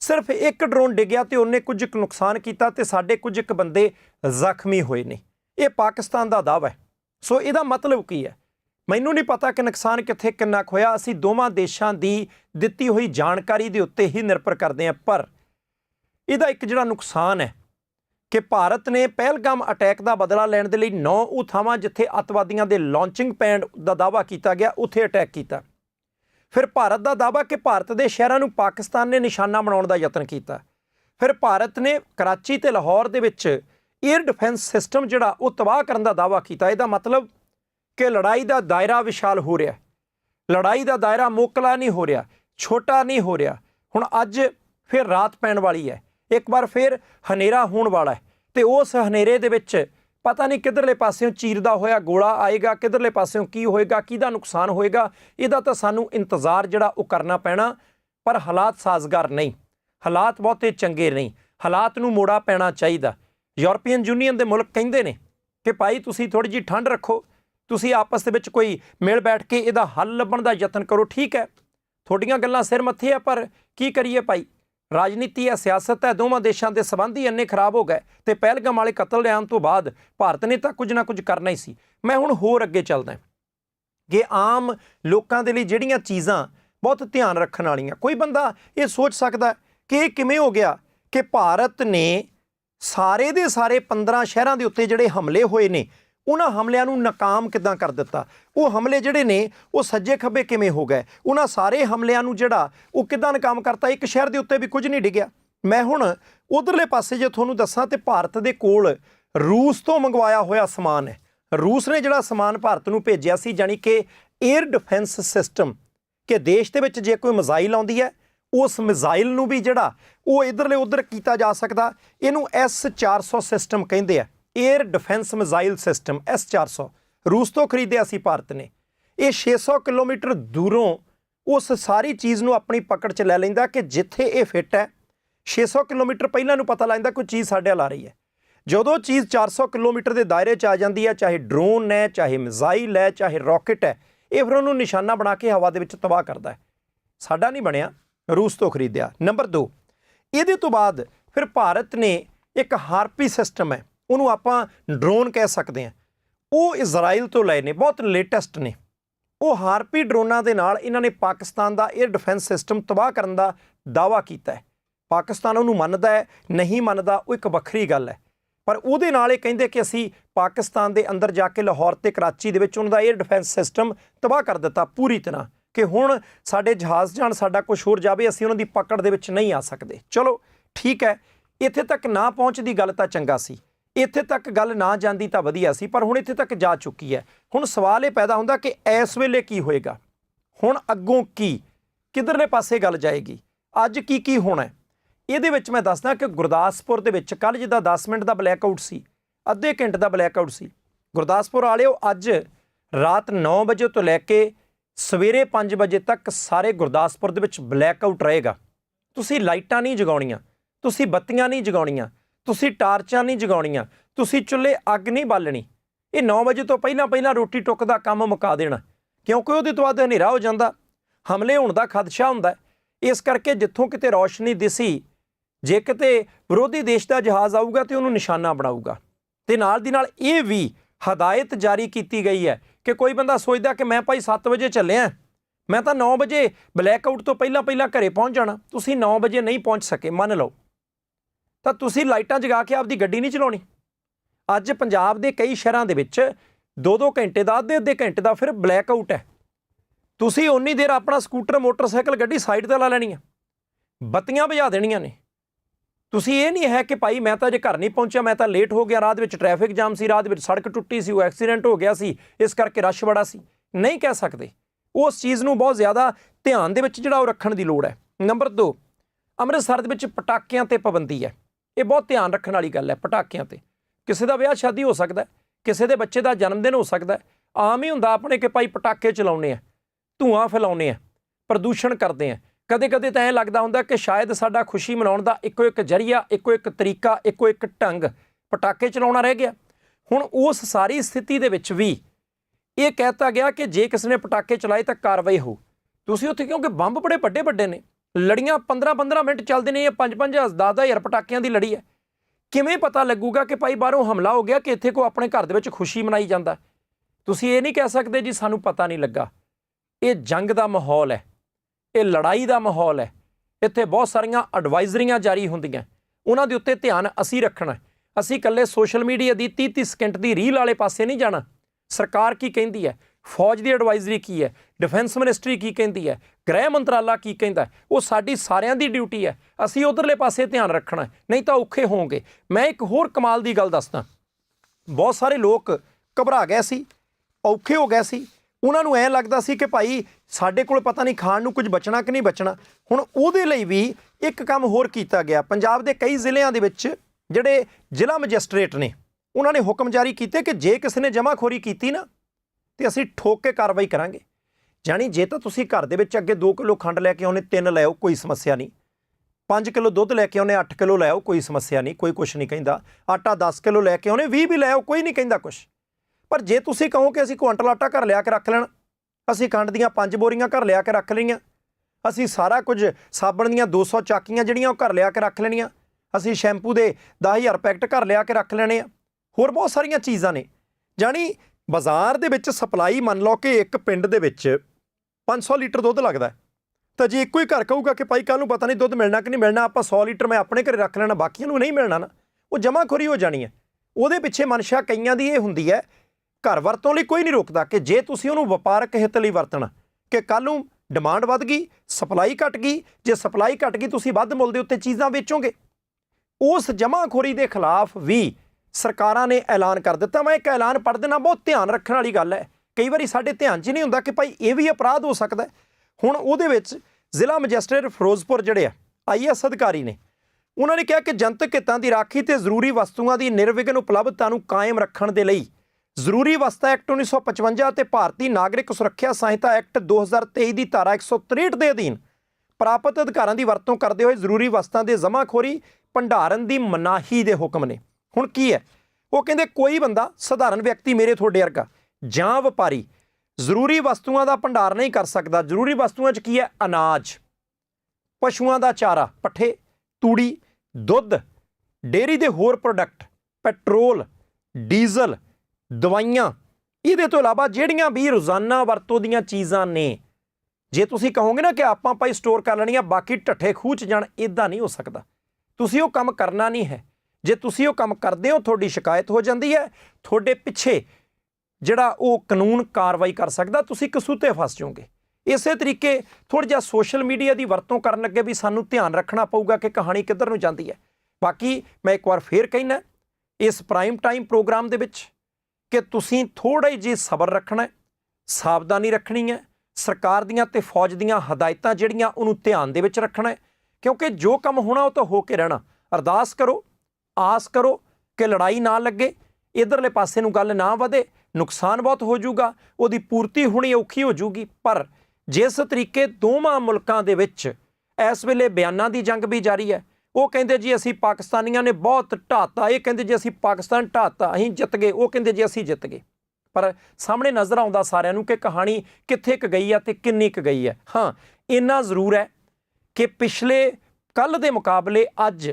ਸਿਰਫ ਇੱਕ ਡਰੋਨ ਡਿੱਗਿਆ ਤੇ ਉਹਨੇ ਕੁਝ ਕੁ ਨੁਕਸਾਨ ਕੀਤਾ ਤੇ ਸਾਡੇ ਕੁਝ ਕੁ ਬੰਦੇ ਜ਼ਖਮੀ ਹੋਏ ਨੇ। ਇਹ ਪਾਕਿਸਤਾਨ ਦਾ ਦਾਵਾ ਹੈ। ਸੋ ਇਹਦਾ ਮਤਲਬ ਕੀ ਹੈ? ਮੈਨੂੰ ਨਹੀਂ ਪਤਾ ਕਿ ਨੁਕਸਾਨ ਕਿੱਥੇ ਕਿੰਨਾ ਕੁ ਹੋਇਆ। ਅਸੀਂ ਦੋਵਾਂ ਦੇਸ਼ਾਂ ਦੀ ਦਿੱਤੀ ਹੋਈ ਜਾਣਕਾਰੀ ਦੇ ਉੱਤੇ ਹੀ ਨਿਰਭਰ ਕਰਦੇ ਹਾਂ, ਪਰ ਇਹਦਾ ਇੱਕ ਜਿਹੜਾ ਨੁਕਸਾਨ ਹੈ ਕਿ ਭਾਰਤ ਨੇ ਪਹਿਲਗਾਮ ਅਟੈਕ ਦਾ ਬਦਲਾ ਲੈਣ ਦੇ ਲਈ ਨੌ ਉਹ ਥਾਵਾਂ ਜਿੱਥੇ ਅੱਤਵਾਦੀਆਂ ਦੇ ਲਾਂਚਿੰਗ ਪੈਂਡ ਦਾ ਦਾਵਾ ਕੀਤਾ ਗਿਆ, ਉੱਥੇ ਅਟੈਕ ਕੀਤਾ। ਫਿਰ ਭਾਰਤ ਦਾ ਦਾਵਾ ਕਿ ਭਾਰਤ ਦੇ ਸ਼ਹਿਰਾਂ ਨੂੰ ਪਾਕਿਸਤਾਨ ਨੇ ਨਿਸ਼ਾਨਾ ਬਣਾਉਣ ਦਾ ਯਤਨ ਕੀਤਾ। ਫਿਰ ਭਾਰਤ ਨੇ ਕਰਾਚੀ ਤੇ ਲਾਹੌਰ ਦੇ ਵਿੱਚ 에ਅਰ ਡਿਫੈਂਸ ਸਿਸਟਮ ਜਿਹੜਾ, ਉਹ ਤਬਾਹ ਕਰਨ ਦਾ ਦਾਵਾ ਕੀਤਾ। ਇਹਦਾ ਮਤਲਬ ਕਿ ਲੜਾਈ ਦਾ ਦਾਇਰਾ ਵਿਸ਼ਾਲ ਹੋ ਰਿਹਾ। ਲੜਾਈ ਦਾ ਦਾਇਰਾ ਮੋਕਲਾ ਨਹੀਂ ਹੋ ਰਿਹਾ, ਛੋਟਾ ਨਹੀਂ ਹੋ ਰਿਹਾ। ਹੁਣ ਅੱਜ ਫਿਰ ਰਾਤ ਪੈਣ ਵਾਲੀ ਹੈ। ਇੱਕ ਵਾਰ ਫਿਰ ਹਨੇਰਾ ਹੋਣ ਵਾਲਾ ਹੈ। ਤੇ ਉਸ ਹਨੇਰੇ ਦੇ ਵਿੱਚ ਪਤਾ ਨਹੀਂ ਕਿੱਧਰਲੇ ਪਾਸਿਓਂ ਚੀਰਦਾ ਹੋਇਆ ਗੋਲਾ ਆਏਗਾ, ਕਿੱਧਰਲੇ ਪਾਸਿਓਂ ਕੀ ਹੋਏਗਾ, ਕਿਹਦਾ ਨੁਕਸਾਨ ਹੋਏਗਾ, ਇਹਦਾ ਤਾਂ ਸਾਨੂੰ ਇੰਤਜ਼ਾਰ ਜਿਹੜਾ ਉਹ ਕਰਨਾ ਪੈਣਾ, ਪਰ ਹਾਲਾਤ ਸਾਜ਼ਗਾਰ ਨਹੀਂ। ਹਾਲਾਤ ਬਹੁਤੇ ਚੰਗੇ ਨਹੀਂ। ਹਾਲਾਤ ਨੂੰ ਮੋੜਾ ਪੈਣਾ ਚਾਹੀਦਾ। ਯੂਰਪੀਅਨ ਯੂਨੀਅਨ ਦੇ ਮੁਲਕ ਕਹਿੰਦੇ ਨੇ ਕਿ ਭਾਈ ਤੁਸੀਂ ਥੋੜੀ ਜੀ ਠੰਡ ਰੱਖੋ। ਤੁਸੀਂ ਆਪਸ ਦੇ ਵਿੱਚ ਕੋਈ ਮਿਲ ਬੈਠ ਕੇ ਇਹਦਾ ਹੱਲ ਲੱਭਣ ਦਾ ਯਤਨ ਕਰੋ, ਠੀਕ ਹੈ। ਤੁਹਾਡੀਆਂ ਗੱਲਾਂ ਸਿਰ ਮੱਥੇ ਆ, ਪਰ ਕੀ ਕਰੀਏ ਭਾਈ? ਰਾਜਨੀਤੀ ਹੈ ਸਿਆਸਤ ਹੈ, ਦੋਵਾਂ ਦੇਸ਼ਾਂ ਦੇ ਸਬੰਧ ਹੀ ਇੰਨੇ ਖਰਾਬ ਹੋ ਗਏ ਤੇ ਪਹਿਲਗਾਮ ਵਾਲੇ ਕਤਲ ਦੇ ਤੋਂ ਬਾਅਦ ਭਾਰਤ ਨੇ ਤਾਂ ਕੁਝ ਨਾ ਕੁਝ ਕਰਨਾ ਹੀ ਸੀ। ਮੈਂ ਹੁਣ ਹੋਰ ਅੱਗੇ ਚੱਲਦਾ ਕਿ ਆਮ ਲੋਕਾਂ ਦੇ ਲਈ ਜਿਹੜੀਆਂ ਚੀਜ਼ਾਂ ਬਹੁਤ ਧਿਆਨ ਰੱਖਣ ਵਾਲੀਆਂ, ਕੋਈ ਬੰਦਾ ਇਹ ਸੋਚ ਸਕਦਾ ਕਿ ਇਹ ਕਿਵੇਂ ਹੋ ਗਿਆ ਕਿ ਭਾਰਤ ਨੇ ਸਾਰੇ ਦੇ ਸਾਰੇ 15 ਸ਼ਹਿਰਾਂ ਦੇ ਉੱਤੇ ਜਿਹੜੇ ਹਮਲੇ ਹੋਏ ਨੇ ਉਹਨਾਂ ਹਮਲਿਆਂ ਨੂੰ ਨਾਕਾਮ ਕਿਦਾਂ ਕਰ ਦਿੱਤਾ? ਉਹ ਹਮਲੇ ਜਿਹੜੇ ਨੇ, ਉਹ ਸੱਜੇ ਖੱਬੇ ਕਿਵੇਂ ਹੋ ਗਏ? ਉਹਨਾਂ ਸਾਰੇ ਹਮਲਿਆਂ ਨੂੰ ਜਿਹੜਾ, ਉਹ ਕਿਦਾਂ ਨਾਕਾਮ ਕਰਤਾ? ਇੱਕ ਸ਼ਹਿਰ ਦੇ ਉੱਤੇ ਵੀ ਕੁਝ ਨਹੀਂ ਡਿੱਗਿਆ। ਮੈਂ ਹੁਣ ਉਧਰਲੇ ਪਾਸੇ ਜੇ ਤੁਹਾਨੂੰ ਦੱਸਾਂ ਤੇ ਭਾਰਤ ਦੇ ਕੋਲ ਰੂਸ ਤੋਂ ਮੰਗਵਾਇਆ ਹੋਇਆ ਸਮਾਨ ਹੈ। ਰੂਸ ਨੇ ਜਿਹੜਾ ਸਮਾਨ ਭਾਰਤ ਨੂੰ ਭੇਜਿਆ ਸੀ ਜਾਨੀ ਕਿ 에ਅਰ ਡਿਫੈਂਸ ਸਿਸਟਮ ਕਿ ਦੇਸ਼ ਦੇ ਵਿੱਚ ਜੇ ਕੋਈ ਮਿਜ਼ਾਈਲ ਆਉਂਦੀ ਹੈ, ਉਸ ਮਿਜ਼ਾਈਲ ਨੂੰ ਵੀ ਜਿਹੜਾ, ਉਹ ਇਧਰਲੇ ਉਧਰ ਕੀਤਾ ਜਾ ਸਕਦਾ। ਇਹਨੂੰ S400 ਸਿਸਟਮ ਕਹਿੰਦੇ ਆ। Air defence missile system S400 ਰੂਸ ਤੋਂ ਖਰੀਦਿਆ ਸੀ ਭਾਰਤ ਨੇ। ਇਹ 600 ਕਿਲੋਮੀਟਰ ਦੂਰੋਂ ਉਸ ਸਾਰੀ ਚੀਜ਼ ਨੂੰ ਆਪਣੀ ਪਕੜ 'ਚ ਲੈ ਲੈਂਦਾ ਕਿ ਜਿੱਥੇ ਇਹ ਫਿੱਟ ਹੈ। 600 ਕਿਲੋਮੀਟਰ ਪਹਿਲਾਂ ਨੂੰ ਪਤਾ ਲੱਗਦਾ ਕੋਈ ਚੀਜ਼ ਸਾਡੇ ਵੱਲ ਆ ਰਹੀ ਹੈ। ਜਦੋਂ ਚੀਜ਼ 400 ਕਿਲੋਮੀਟਰ ਦੇ ਦਾਇਰੇ 'ਚ ਆ ਜਾਂਦੀ ਹੈ, ਚਾਹੇ ਡਰੋਨ ਹੈ, ਚਾਹੇ ਮਿਜ਼ਾਈਲ ਹੈ, ਚਾਹੇ ਰਾਕਟ ਹੈ, ਇਹ ਫਿਰ ਉਹਨੂੰ ਨਿਸ਼ਾਨਾ ਬਣਾ ਕੇ ਹਵਾ ਦੇ ਵਿੱਚ ਤਬਾਹ ਕਰਦਾ ਹੈ। ਸਾਡਾ ਨਹੀਂ ਬਣਿਆ, ਰੂਸ ਤੋਂ ਖਰੀਦਿਆ। ਨੰਬਰ 2 ਇਹਦੇ ਤੋਂ ਬਾਅਦ ਫਿਰ ਭਾਰਤ ਨੇ ਇੱਕ ਹਾਰਪੀ ਸਿਸਟਮ ਹੈ। ਉਹਨੂੰ ਆਪਾਂ ਡਰੋਨ ਕਹਿ ਸਕਦੇ ਹਾਂ। ਉਹ ਇਜ਼ਰਾਈਲ ਤੋਂ ਲਏ ਨੇ, ਬਹੁਤ ਲੇਟੈਸਟ ਨੇ। ਉਹ ਹਾਰਪੀ ਡਰੋਨਾਂ ਦੇ ਨਾਲ ਇਹਨਾਂ ਨੇ ਪਾਕਿਸਤਾਨ ਦਾ 에ਅਰ ਡਿਫੈਂਸ ਸਿਸਟਮ ਤਬਾਹ ਕਰਨ ਦਾ ਦਾਵਾ ਕੀਤਾ ਹੈ। ਪਾਕਿਸਤਾਨ ਉਹਨੂੰ ਮੰਨਦਾ ਹੈ, ਨਹੀਂ ਮੰਨਦਾ, ਉਹ ਇੱਕ ਵੱਖਰੀ ਗੱਲ ਹੈ। ਪਰ ਉਹਦੇ ਨਾਲ ਇਹ ਕਹਿੰਦੇ ਕਿ ਅਸੀਂ ਪਾਕਿਸਤਾਨ ਦੇ ਅੰਦਰ ਜਾ ਕੇ ਲਾਹੌਰ ਤੇ ਕਰਾਚੀ ਦੇ ਵਿੱਚ ਉਹਨਾਂ ਦਾ 에ਅਰ ਡਿਫੈਂਸ ਸਿਸਟਮ ਤਬਾਹ ਕਰ ਦਿੱਤਾ ਪੂਰੀ ਤਰ੍ਹਾਂ ਕਿ ਹੁਣ ਸਾਡੇ ਜਹਾਜ਼ ਜਾਣ, ਸਾਡਾ ਕੁਝ ਹੋਰ ਜਾਵੇ, ਅਸੀਂ ਉਹਨਾਂ ਦੀ ਪਕੜ ਦੇ ਵਿੱਚ ਨਹੀਂ ਆ ਸਕਦੇ। ਚਲੋ, ਠੀਕ ਹੈ, ਇੱਥੇ ਤੱਕ ਨਾ ਪਹੁੰਚ ਦੀ ਗੱਲ ਤਾਂ ਚੰਗਾ ਸੀ। ਇੱਥੇ ਤੱਕ ਗੱਲ ਨਾ ਜਾਂਦੀ ਤਾਂ ਵਧੀਆ ਸੀ, ਪਰ ਹੁਣ ਇੱਥੇ ਤੱਕ ਜਾ ਚੁੱਕੀ ਹੈ। ਹੁਣ ਸਵਾਲ ਇਹ ਪੈਦਾ ਹੁੰਦਾ ਕਿ ਇਸ ਵੇਲੇ ਕੀ ਹੋਏਗਾ? ਹੁਣ ਅੱਗੋਂ ਕੀ? ਕਿਧਰਲੇ ਪਾਸੇ ਗੱਲ ਜਾਏਗੀ? ਅੱਜ ਕੀ ਕੀ ਹੋਣਾ? ਇਹਦੇ ਵਿੱਚ ਮੈਂ ਦੱਸਦਾ ਕਿ ਗੁਰਦਾਸਪੁਰ ਦੇ ਵਿੱਚ ਕੱਲ ਜਿੱਦਾਂ 10 ਮਿੰਟ ਦਾ ਬਲੈਕਆਊਟ ਸੀ, ਅੱਧੇ ਘੰਟੇ ਦਾ ਬਲੈਕਆਊਟ ਸੀ। ਗੁਰਦਾਸਪੁਰ ਵਾਲਿਓ, ਅੱਜ ਰਾਤ 9 ਵਜੇ ਤੋਂ ਲੈ ਕੇ ਸਵੇਰੇ 5 ਵਜੇ ਤੱਕ ਸਾਰੇ ਗੁਰਦਾਸਪੁਰ ਦੇ ਵਿੱਚ ਬਲੈਕਆਊਟ ਰਹੇਗਾ। ਤੁਸੀਂ ਲਾਈਟਾਂ ਨਹੀਂ ਜਗਾਉਣੀਆਂ, ਤੁਸੀਂ ਬੱਤੀਆਂ ਨਹੀਂ ਜਗਾਉਣੀਆਂ ਤੁਸੀਂ ਟਾਰਚਾਂ ਨਹੀਂ ਜਗਾਉਣੀਆਂ, ਤੁਸੀਂ ਚੁੱਲ੍ਹੇ ਅੱਗ ਨਹੀਂ ਬਾਲਣੀ। ਇਹ 9 ਵਜੇ ਤੋਂ ਪਹਿਲਾਂ ਪਹਿਲਾਂ ਰੋਟੀ ਟੁੱਕ ਦਾ ਕੰਮ ਮੁਕਾ ਦੇਣਾ, ਕਿਉਂਕਿ ਉਹਦੇ ਤੋਂ ਬਾਅਦ ਹਨੇਰਾ ਹੋ ਜਾਂਦਾ। ਹਮਲੇ ਹੋਣ ਦਾ ਖਦਸ਼ਾ ਹੁੰਦਾ ਇਸ ਕਰਕੇ ਜਿੱਥੋਂ ਕਿਤੇ ਰੌਸ਼ਨੀ ਦਿਸੀ, ਜੇ ਕਿਤੇ ਵਿਰੋਧੀ ਦੇਸ਼ ਦਾ ਜਹਾਜ਼ ਆਊਗਾ ਤੇ ਉਹਨੂੰ ਨਿਸ਼ਾਨਾ ਬਣਾਊਗਾ। ਤੇ ਨਾਲ ਦੀ ਨਾਲ ਇਹ ਵੀ ਹਦਾਇਤ ਜਾਰੀ ਕੀਤੀ ਗਈ ਹੈ ਕਿ ਕੋਈ ਬੰਦਾ ਸੋਚਦਾ ਕਿ ਮੈਂ ਭਾਈ 7 ਵਜੇ ਚੱਲਿਆ ਮੈਂ ਤਾਂ 9 ਵਜੇ ਬਲੈਕ ਆਊਟ ਤੋਂ ਪਹਿਲਾਂ ਪਹਿਲਾਂ ਘਰੇ ਪਹੁੰਚ ਜਾਣਾ। ਤੁਸੀਂ 9 ਵਜੇ ਨਹੀਂ ਪਹੁੰਚ ਸਕੇ, ਮੰਨ ਲਓ। ਤਾਂ ਤੁਸੀਂ ਲਾਈਟਾਂ ਜਗਾ ਕੇ ਆਪਦੀ ਗੱਡੀ ਨਹੀਂ ਚਲਾਉਣੀ। ਅੱਜ ਪੰਜਾਬ ਦੇ ਕਈ ਸ਼ਹਿਰਾਂ ਦੇ ਵਿੱਚ 2-2 ਘੰਟੇ ਦਾ, ਅੱਧੇ-ਅੱਧੇ ਘੰਟੇ ਦਾ ਫਿਰ ਬਲੈਕ ਆਊਟ ਹੈ। ਤੁਸੀਂ ਉਨੀ ਦੇਰ ਆਪਣਾ ਸਕੂਟਰ, ਮੋਟਰਸਾਈਕਲ, ਗੱਡੀ ਸਾਈਡ ਤੇ ਲਾ ਲੈਣੀ ਹੈ ਬੱਤੀਆਂ ਬੁਝਾ ਦੇਣੀਆਂ ਨੇ। ਤੁਸੀਂ ਇਹ ਨਹੀਂ ਹੈ ਕਿ ਭਾਈ ਮੈਂ ਤਾਂ ਜੇ ਘਰ ਨਹੀਂ ਪਹੁੰਚਿਆ, ਮੈਂ ਤਾਂ ਲੇਟ ਹੋ ਗਿਆ ਰਾਤ ਵਿੱਚ ਟ੍ਰੈਫਿਕ ਜਾਮ ਸੀ ਰਾਤ ਵਿੱਚ ਸੜਕ ਟੁੱਟੀ ਸੀ, ਉਹ ਐਕਸੀਡੈਂਟ ਹੋ ਗਿਆ ਸੀ, ਇਸ ਕਰਕੇ ਰਸ਼ ਬੜਾ ਸੀ। ਨਹੀਂ ਕਹਿ ਸਕਦੇ। ਉਸ ਚੀਜ਼ ਨੂੰ ਬਹੁਤ ਜ਼ਿਆਦਾ ਧਿਆਨ ਦੇ ਵਿੱਚ ਜਿਹੜਾ ਉਹ ਰੱਖਣ ਦੀ ਲੋੜ ਹੈ। ਨੰਬਰ 2 ਅੰਮ੍ਰਿਤਸਰ ਦੇ ਵਿੱਚ ਪਟਾਕਿਆਂ ਤੇ ਪਾਬੰਦੀ ਹੈ। ਇਹ ਬਹੁਤ ਧਿਆਨ ਰੱਖਣ ਵਾਲੀ ਗੱਲ ਹੈ ਪਟਾਕਿਆਂ ਤੇ। ਕਿਸੇ ਦਾ ਵਿਆਹ ਸ਼ਾਦੀ ਹੋ ਸਕਦਾ ਕਿਸੇ ਦੇ ਬੱਚੇ ਦਾ ਜਨਮ ਦਿਨ ਹੋ ਸਕਦਾ ਆਮ ਹੀ ਹੁੰਦਾ ਆਪਣੇ ਕਿ ਭਾਈ ਪਟਾਕੇ ਚਲਾਉਣੇ ਆ, ਧੂਆਂ ਫੈਲਾਉਣੇ ਆ, ਪ੍ਰਦੂਸ਼ਣ ਕਰਦੇ ਆ। ਕਦੇ ਕਦੇ ਤਾਂ ਐ ਲੱਗਦਾ ਹੁੰਦਾ ਕਿ ਸ਼ਾਇਦ ਸਾਡਾ ਖੁਸ਼ੀ ਮਨਾਉਣ ਦਾ ਇੱਕੋ ਇੱਕ ਜਰੀਆ, ਇੱਕੋ ਇੱਕ ਤਰੀਕਾ, ਇੱਕੋ ਇੱਕ ਢੰਗ ਪਟਾਕੇ ਚਲਾਉਣਾ ਰਹਿ ਗਿਆ। ਹੁਣ ਉਸ ਸਾਰੀ ਸਥਿਤੀ ਦੇ ਵਿੱਚ ਵੀ ਇਹ ਕਹਿਤਾ ਗਿਆ ਕਿ ਜੇ ਕਿਸੇ ਨੇ ਪਟਾਕੇ ਚਲਾਏ ਤਾਂ ਕਾਰਵਾਈ ਹੋ। ਤੁਸੀਂ ਉੱਥੇ ਕਿਉਂਕਿ ਬੰਬ ਬੜੇ ਵੱਡੇ ਵੱਡੇ ਨੇ। ਲੜੀਆਂ 15-15 ਮਿੰਟ ਚੱਲਦੇ ਨੇ, ਇਹ 5-5 10-10 ਪਟਾਕਿਆਂ ਦੀ ਲੜੀ ਹੈ। ਕਿਵੇਂ ਪਤਾ ਲੱਗੂਗਾ ਕਿ ਭਾਈ ਬਾਹਰੋਂ ਹਮਲਾ ਹੋ ਗਿਆ ਕਿ ਇੱਥੇ ਕੋ ਆਪਣੇ ਘਰ ਦੇ ਵਿੱਚ ਖੁਸ਼ੀ ਮਨਾਈ ਜਾਂਦਾ? ਤੁਸੀਂ ਇਹ ਨਹੀਂ ਕਹਿ ਸਕਦੇ ਜੀ, ਸਾਨੂੰ ਪਤਾ ਨਹੀਂ ਲੱਗਾ। ਇਹ ਜੰਗ ਦਾ ਮਾਹੌਲ ਹੈ, ਇਹ ਲੜਾਈ ਦਾ ਮਾਹੌਲ ਹੈ। ਇੱਥੇ ਬਹੁਤ ਸਾਰੀਆਂ ਐਡਵਾਈਜ਼ਰੀਆਂ ਜਾਰੀ ਹੁੰਦੀਆਂ। ਉਹਨਾਂ ਦੇ ਉੱਤੇ ਧਿਆਨ ਅਸੀਂ ਰੱਖਣਾ ਅਸੀਂ ਇਕੱਲੇ ਸੋਸ਼ਲ ਮੀਡੀਆ ਦੀ 30-30 ਸਕਿੰਟ ਦੀ ਰੀਲ ਵਾਲੇ ਪਾਸੇ ਨਹੀਂ ਜਾਣਾ। ਸਰਕਾਰ ਕੀ ਕਹਿੰਦੀ ਹੈ? ਫੌਜ ਦੀ ਐਡਵਾਈਜ਼ਰੀ ਕੀ ਹੈ? ਡਿਫੈਂਸ ਮਿਨਿਸਟਰੀ ਕੀ ਕਹਿੰਦੀ ਹੈ? ਗ੍ਰਹਿ ਮੰਤਰਾਲਾ ਕੀ ਕਹਿੰਦਾ ਉਹ ਸਾਡੀ ਸਾਰਿਆਂ ਦੀ ਡਿਊਟੀ ਹੈ। ਅਸੀਂ ਉਧਰਲੇ ਪਾਸੇ ਧਿਆਨ ਰੱਖਣਾ ਨਹੀਂ ਤਾਂ ਔਖੇ ਹੋਵੋਗੇ। ਮੈਂ ਇੱਕ ਹੋਰ ਕਮਾਲ ਦੀ ਗੱਲ ਦੱਸਦਾ। ਬਹੁਤ ਸਾਰੇ ਲੋਕ ਘਬਰਾ ਗਏ ਸੀ, ਔਖੇ ਹੋ ਗਏ ਸੀ। ਉਹਨਾਂ ਨੂੰ ਐ ਲੱਗਦਾ ਸੀ ਕਿ ਭਾਈ ਸਾਡੇ ਕੋਲ ਪਤਾ ਨਹੀਂ ਖਾਣ ਨੂੰ ਕੁਝ ਬਚਣਾ ਕਿ ਨਹੀਂ ਬਚਣਾ। ਹੁਣ ਉਹਦੇ ਲਈ ਵੀ ਇੱਕ ਕੰਮ ਹੋਰ ਕੀਤਾ ਗਿਆ। ਪੰਜਾਬ ਦੇ ਕਈ ਜ਼ਿਲ੍ਹਿਆਂ ਦੇ ਵਿੱਚ ਜਿਹੜੇ ਜ਼ਿਲ੍ਹਾ ਮੈਜਿਸਟ੍ਰੇਟ ਨੇ, ਉਹਨਾਂ ਨੇ ਹੁਕਮ ਜਾਰੀ ਕੀਤੇ ਕਿ ਜੇ ਕਿਸੇ ਨੇ ਜਮਾਖੋਰੀ ਕੀਤੀ ਨਾ ਤੇ ਅਸੀਂ ਠੋਕ ਕੇ ਕਾਰਵਾਈ ਕਰਾਂਗੇ। ਜਾਣੀ ਜੇ ਤਾਂ ਤੁਸੀਂ ਘਰ ਦੇ ਵਿੱਚ ਅੱਗੇ 2 ਕਿਲੋ ਖੰਡ ਲੈ ਕੇ ਆਉਨੇ 3 ਲੈ ਆਓ, ਕੋਈ ਸਮੱਸਿਆ ਨਹੀਂ। 5 ਕਿਲੋ ਦੁੱਧ ਲੈ ਕੇ ਆਉਨੇ 8 ਕਿਲੋ ਲੈ ਆਓ, ਕੋਈ ਸਮੱਸਿਆ ਨਹੀਂ, ਕੋਈ ਕੁਝ ਨਹੀਂ ਕਹਿੰਦਾ। ਆਟਾ 10 ਕਿਲੋ ਲੈ ਕੇ ਆਉਨੇ 20 ਵੀ ਲੈ ਆਓ, ਕੋਈ ਨਹੀਂ ਕਹਿੰਦਾ ਕੁਝ ਪਰ ਜੇ ਤੁਸੀਂ ਕਹੋ ਕਿ ਅਸੀਂ ਕੁਆਂਟਲ ਆਟਾ ਘਰ ਲਿਆ ਕੇ ਰੱਖ ਲੈਣਾ, ਅਸੀਂ ਖੰਡ ਦੀਆਂ ਪੰਜ ਬੋਰੀਆਂ ਘਰ ਲਿਆ ਕੇ ਰੱਖ ਲਈਆਂ, ਅਸੀਂ ਸਾਰਾ ਕੁਝ ਸਾਬਣ ਦੀਆਂ 200 ਚਾਕੀਆਂ ਜਿਹੜੀਆਂ ਉਹ ਘਰ ਲਿਆ ਕੇ ਰੱਖ ਲੈਣੀਆਂ, ਅਸੀਂ ਸ਼ੈਂਪੂ ਦੇ 10000 ਪੈਕਟ ਘਰ ਲਿਆ ਕੇ ਰੱਖ ਲੈਣੇ ਆ। ਹੋਰ ਬਹੁਤ ਸਾਰੀਆਂ ਚੀਜ਼ਾਂ ਨੇ। ਜਾਣੀ ਬਾਜ਼ਾਰ ਦੇ ਵਿੱਚ ਸਪਲਾਈ ਮੰਨ ਲਓ ਕਿ ਇੱਕ ਪਿੰਡ ਦੇ ਵਿੱਚ 500 ਲੀਟਰ ਦੁੱਧ ਲੱਗਦਾ ਤਾਂ ਜੇ ਇੱਕੋ ਹੀ ਘਰ ਕਹੂਗਾ ਕਿ ਭਾਈ ਕੱਲ ਨੂੰ ਪਤਾ ਨਹੀਂ ਦੁੱਧ ਮਿਲਣਾ ਕਿ ਨਹੀਂ ਮਿਲਣਾ, ਆਪਾਂ 100 ਲੀਟਰ ਮੈਂ ਆਪਣੇ ਘਰੇ ਰੱਖ ਲੈਣਾ, ਬਾਕੀਆਂ ਨੂੰ ਨਹੀਂ ਮਿਲਣਾ ਨਾ, ਉਹ ਜਮਾਖੋਰੀ ਹੋ ਜਾਣੀ ਹੈ। ਉਹਦੇ ਪਿੱਛੇ ਮਨਸ਼ਾ ਕਈਆਂ ਦੀ ਇਹ ਹੁੰਦੀ ਹੈ, ਘਰ ਵਰਤੋਂ ਲਈ ਕੋਈ ਨਹੀਂ ਰੋਕਦਾ ਕਿ ਜੇ ਤੁਸੀਂ ਉਹਨੂੰ ਵਪਾਰਕ ਹਿੱਤ ਲਈ ਵਰਤਣਾ, ਕਿ ਕੱਲ ਨੂੰ ਡਿਮਾਂਡ ਵੱਧ ਗਈ, ਸਪਲਾਈ ਘਟ ਗਈ, ਜੇ ਸਪਲਾਈ ਘਟ ਗਈ ਤੁਸੀਂ ਵੱਧ ਮੁੱਲ ਦੇ ਉੱਤੇ ਚੀਜ਼ਾਂ ਵੇਚੋਗੇ। ਉਸ ਜਮਾਖੋਰੀ ਦੇ ਖਿਲਾਫ ਵੀ ਸਰਕਾਰਾਂ ਨੇ ਐਲਾਨ ਕਰ ਦਿੱਤਾ। ਮੈਂ ਇੱਕ ਐਲਾਨ ਪੜ੍ਹ ਦੇਣਾ ਬਹੁਤ ਧਿਆਨ ਰੱਖਣ ਵਾਲੀ ਗੱਲ ਹੈ। ਕਈ ਵਾਰੀ ਸਾਡੇ ਧਿਆਨ 'ਚ ਨਹੀਂ ਹੁੰਦਾ ਕਿ ਭਾਈ ਇਹ ਵੀ ਅਪਰਾਧ ਹੋ ਸਕਦਾ ਹੁਣ ਉਹਦੇ ਵਿੱਚ ਜ਼ਿਲ੍ਹਾ ਮੈਜਿਸਟਰੇਟ ਫਿਰੋਜ਼ਪੁਰ ਜਿਹੜੇ ਆ ਆਈਐਸ ਅਧਿਕਾਰੀ ਨੇ, ਉਹਨਾਂ ਨੇ ਕਿਹਾ ਕਿ ਜਨਤਕ ਹਿੱਤਾਂ ਦੀ ਰਾਖੀ ਤੇ ਜ਼ਰੂਰੀ ਵਸਤੂਆਂ ਦੀ ਨਿਰਵਿਘਨ ਉਪਲਬਧਤਾ ਨੂੰ ਕਾਇਮ ਰੱਖਣ ਦੇ ਲਈ ਜ਼ਰੂਰੀ ਵਸਤਾਂ ਐਕਟ 1955 ਅਤੇ ਭਾਰਤੀ ਨਾਗਰਿਕ ਸੁਰੱਖਿਆ ਸੰਹਿਤਾ ਐਕਟ 2023 ਦੀ ਧਾਰਾ 163 ਦੇ ਅਧੀਨ ਪ੍ਰਾਪਤ ਅਧਿਕਾਰਾਂ ਦੀ ਵਰਤੋਂ ਕਰਦੇ ਹੋਏ ਜ਼ਰੂਰੀ ਵਸਤਾਂ ਦੇ ਜਮ੍ਹਾਂਖੋਰੀ ਭੰਡਾਰਨ ਦੀ ਮਨਾਹੀ ਦੇ ਹੁਕਮ ਨੇ। ਹੁਣ ਕੀ ਹੈ? ਉਹ ਕਹਿੰਦੇ ਕੋਈ ਬੰਦਾ ਸਧਾਰਨ ਵਿਅਕਤੀ ਮੇਰੇ ਤੁਹਾਡੇ ਵਰਗਾ, ਜਾਂ ਵਪਾਰੀ, ਜ਼ਰੂਰੀ ਵਸਤੂਆਂ ਦਾ ਭੰਡਾਰ ਨਹੀਂ ਕਰ ਸਕਦਾ। ਜ਼ਰੂਰੀ ਵਸਤੂਆਂ 'ਚ ਕੀ ਹੈ? ਅਨਾਜ, ਪਸ਼ੂਆਂ ਦਾ ਚਾਰਾ, ਪੱਠੇ, ਤੂੜੀ, ਦੁੱਧ, ਡੇਅਰੀ ਦੇ ਹੋਰ ਪ੍ਰੋਡਕਟ, ਪੈਟਰੋਲ, ਡੀਜ਼ਲ, ਦਵਾਈਆਂ। ਇਹਦੇ ਤੋਂ ਇਲਾਵਾ ਜਿਹੜੀਆਂ ਵੀ ਰੋਜ਼ਾਨਾ ਵਰਤੋਂ ਦੀਆਂ ਚੀਜ਼ਾਂ ਨੇ, ਜੇ ਤੁਸੀਂ ਕਹੋਗੇ ਨਾ ਕਿ ਆਪਾਂ ਭਾਈ ਸਟੋਰ ਕਰ ਲੈਣੀਆਂ, ਬਾਕੀ ਢੱਠੇ ਖੂਹ 'ਚ ਜਾਣ ਇਦਾਂ ਨਹੀਂ ਹੋ ਸਕਦਾ। ਤੁਸੀਂ ਉਹ ਕੰਮ ਕਰਨਾ ਨਹੀਂ ਹੈ। ਜੇ ਤੁਸੀਂ ਉਹ ਕੰਮ ਕਰਦੇ ਹੋ, ਤੁਹਾਡੀ ਸ਼ਿਕਾਇਤ ਹੋ ਜਾਂਦੀ ਹੈ, ਤੁਹਾਡੇ ਪਿੱਛੇ ਜਿਹੜਾ ਉਹ ਕਾਨੂੰਨ ਕਾਰਵਾਈ ਕਰ ਸਕਦਾ, ਤੁਸੀਂ ਕਸੂਤੇ ਫਸ ਜਾਓਗੇ। ਇਸੇ ਤਰੀਕੇ ਥੋੜਾ ਜਿਹਾ ਸੋਸ਼ਲ ਮੀਡੀਆ ਦੀ ਵਰਤੋਂ ਕਰਨ ਲੱਗੇ ਵੀ ਸਾਨੂੰ ਧਿਆਨ ਰੱਖਣਾ ਪਊਗਾ ਕਿ ਕਹਾਣੀ ਕਿੱਧਰ ਨੂੰ ਜਾਂਦੀ ਹੈ। ਬਾਕੀ ਮੈਂ ਇੱਕ ਵਾਰ ਫੇਰ ਕਹਿਣਾ ਇਸ ਪ੍ਰਾਈਮ ਟਾਈਮ ਪ੍ਰੋਗਰਾਮ ਦੇ ਵਿੱਚ ਕਿ ਤੁਸੀਂ ਥੋੜਾ ਹੀ ਜੀ ਸਬਰ ਰੱਖਣਾ ਸਾਵਧਾਨੀ ਰੱਖਣੀ ਹੈ, ਸਰਕਾਰ ਦੀਆਂ ਤੇ ਫੌਜ ਦੀਆਂ ਹਦਾਇਤਾਂ ਜਿਹੜੀਆਂ ਉਹਨੂੰ ਧਿਆਨ ਦੇ ਵਿੱਚ ਰੱਖਣਾ ਕਿਉਂਕਿ ਜੋ ਕੰਮ ਹੋਣਾ ਉਹ ਤਾਂ ਹੋ ਕੇ ਰਹਿਣਾ। ਅਰਦਾਸ ਕਰੋ ਆਸ ਕਰੋ ਕਿ ਲੜਾਈ ਨਾ ਲੱਗੇ, ਇਧਰਲੇ ਪਾਸੇ ਨੂੰ ਗੱਲ ਨਾ ਵਧੇ, ਨੁਕਸਾਨ ਬਹੁਤ ਹੋ ਜਾਊਗਾ, ਉਹਦੀ ਪੂਰਤੀ ਹੋਣੀ ਔਖੀ ਹੋ ਜਾਊਗੀ। ਪਰ ਜਿਸ ਤਰੀਕੇ ਦੋਵਾਂ ਮੁਲਕਾਂ ਦੇ ਵਿੱਚ ਇਸ ਵੇਲੇ ਬਿਆਨਾਂ ਦੀ ਜੰਗ ਵੀ ਜਾਰੀ ਹੈ, ਉਹ ਕਹਿੰਦੇ ਜੀ ਅਸੀਂ ਪਾਕਿਸਤਾਨੀਆਂ ਨੇ ਬਹੁਤ ਢਾਤਾ ਇਹ ਕਹਿੰਦੇ ਜੀ ਅਸੀਂ ਪਾਕਿਸਤਾਨ ਢਾਤਾ ਅਸੀਂ ਜਿੱਤ ਗਏ, ਉਹ ਕਹਿੰਦੇ ਜੀ ਅਸੀਂ ਜਿੱਤ ਗਏ। ਪਰ ਸਾਹਮਣੇ ਨਜ਼ਰ ਆਉਂਦਾ ਸਾਰਿਆਂ ਨੂੰ ਕਿ ਕਹਾਣੀ ਕਿੱਥੇ ਕ ਗਈ ਹੈ ਤੇ ਕਿੰਨੀ ਕ ਗਈ ਹੈ। ਹਾਂ, ਇੰਨਾ ਜ਼ਰੂਰ ਹੈ ਕਿ ਪਿਛਲੇ ਕੱਲ ਦੇ ਮੁਕਾਬਲੇ ਅੱਜ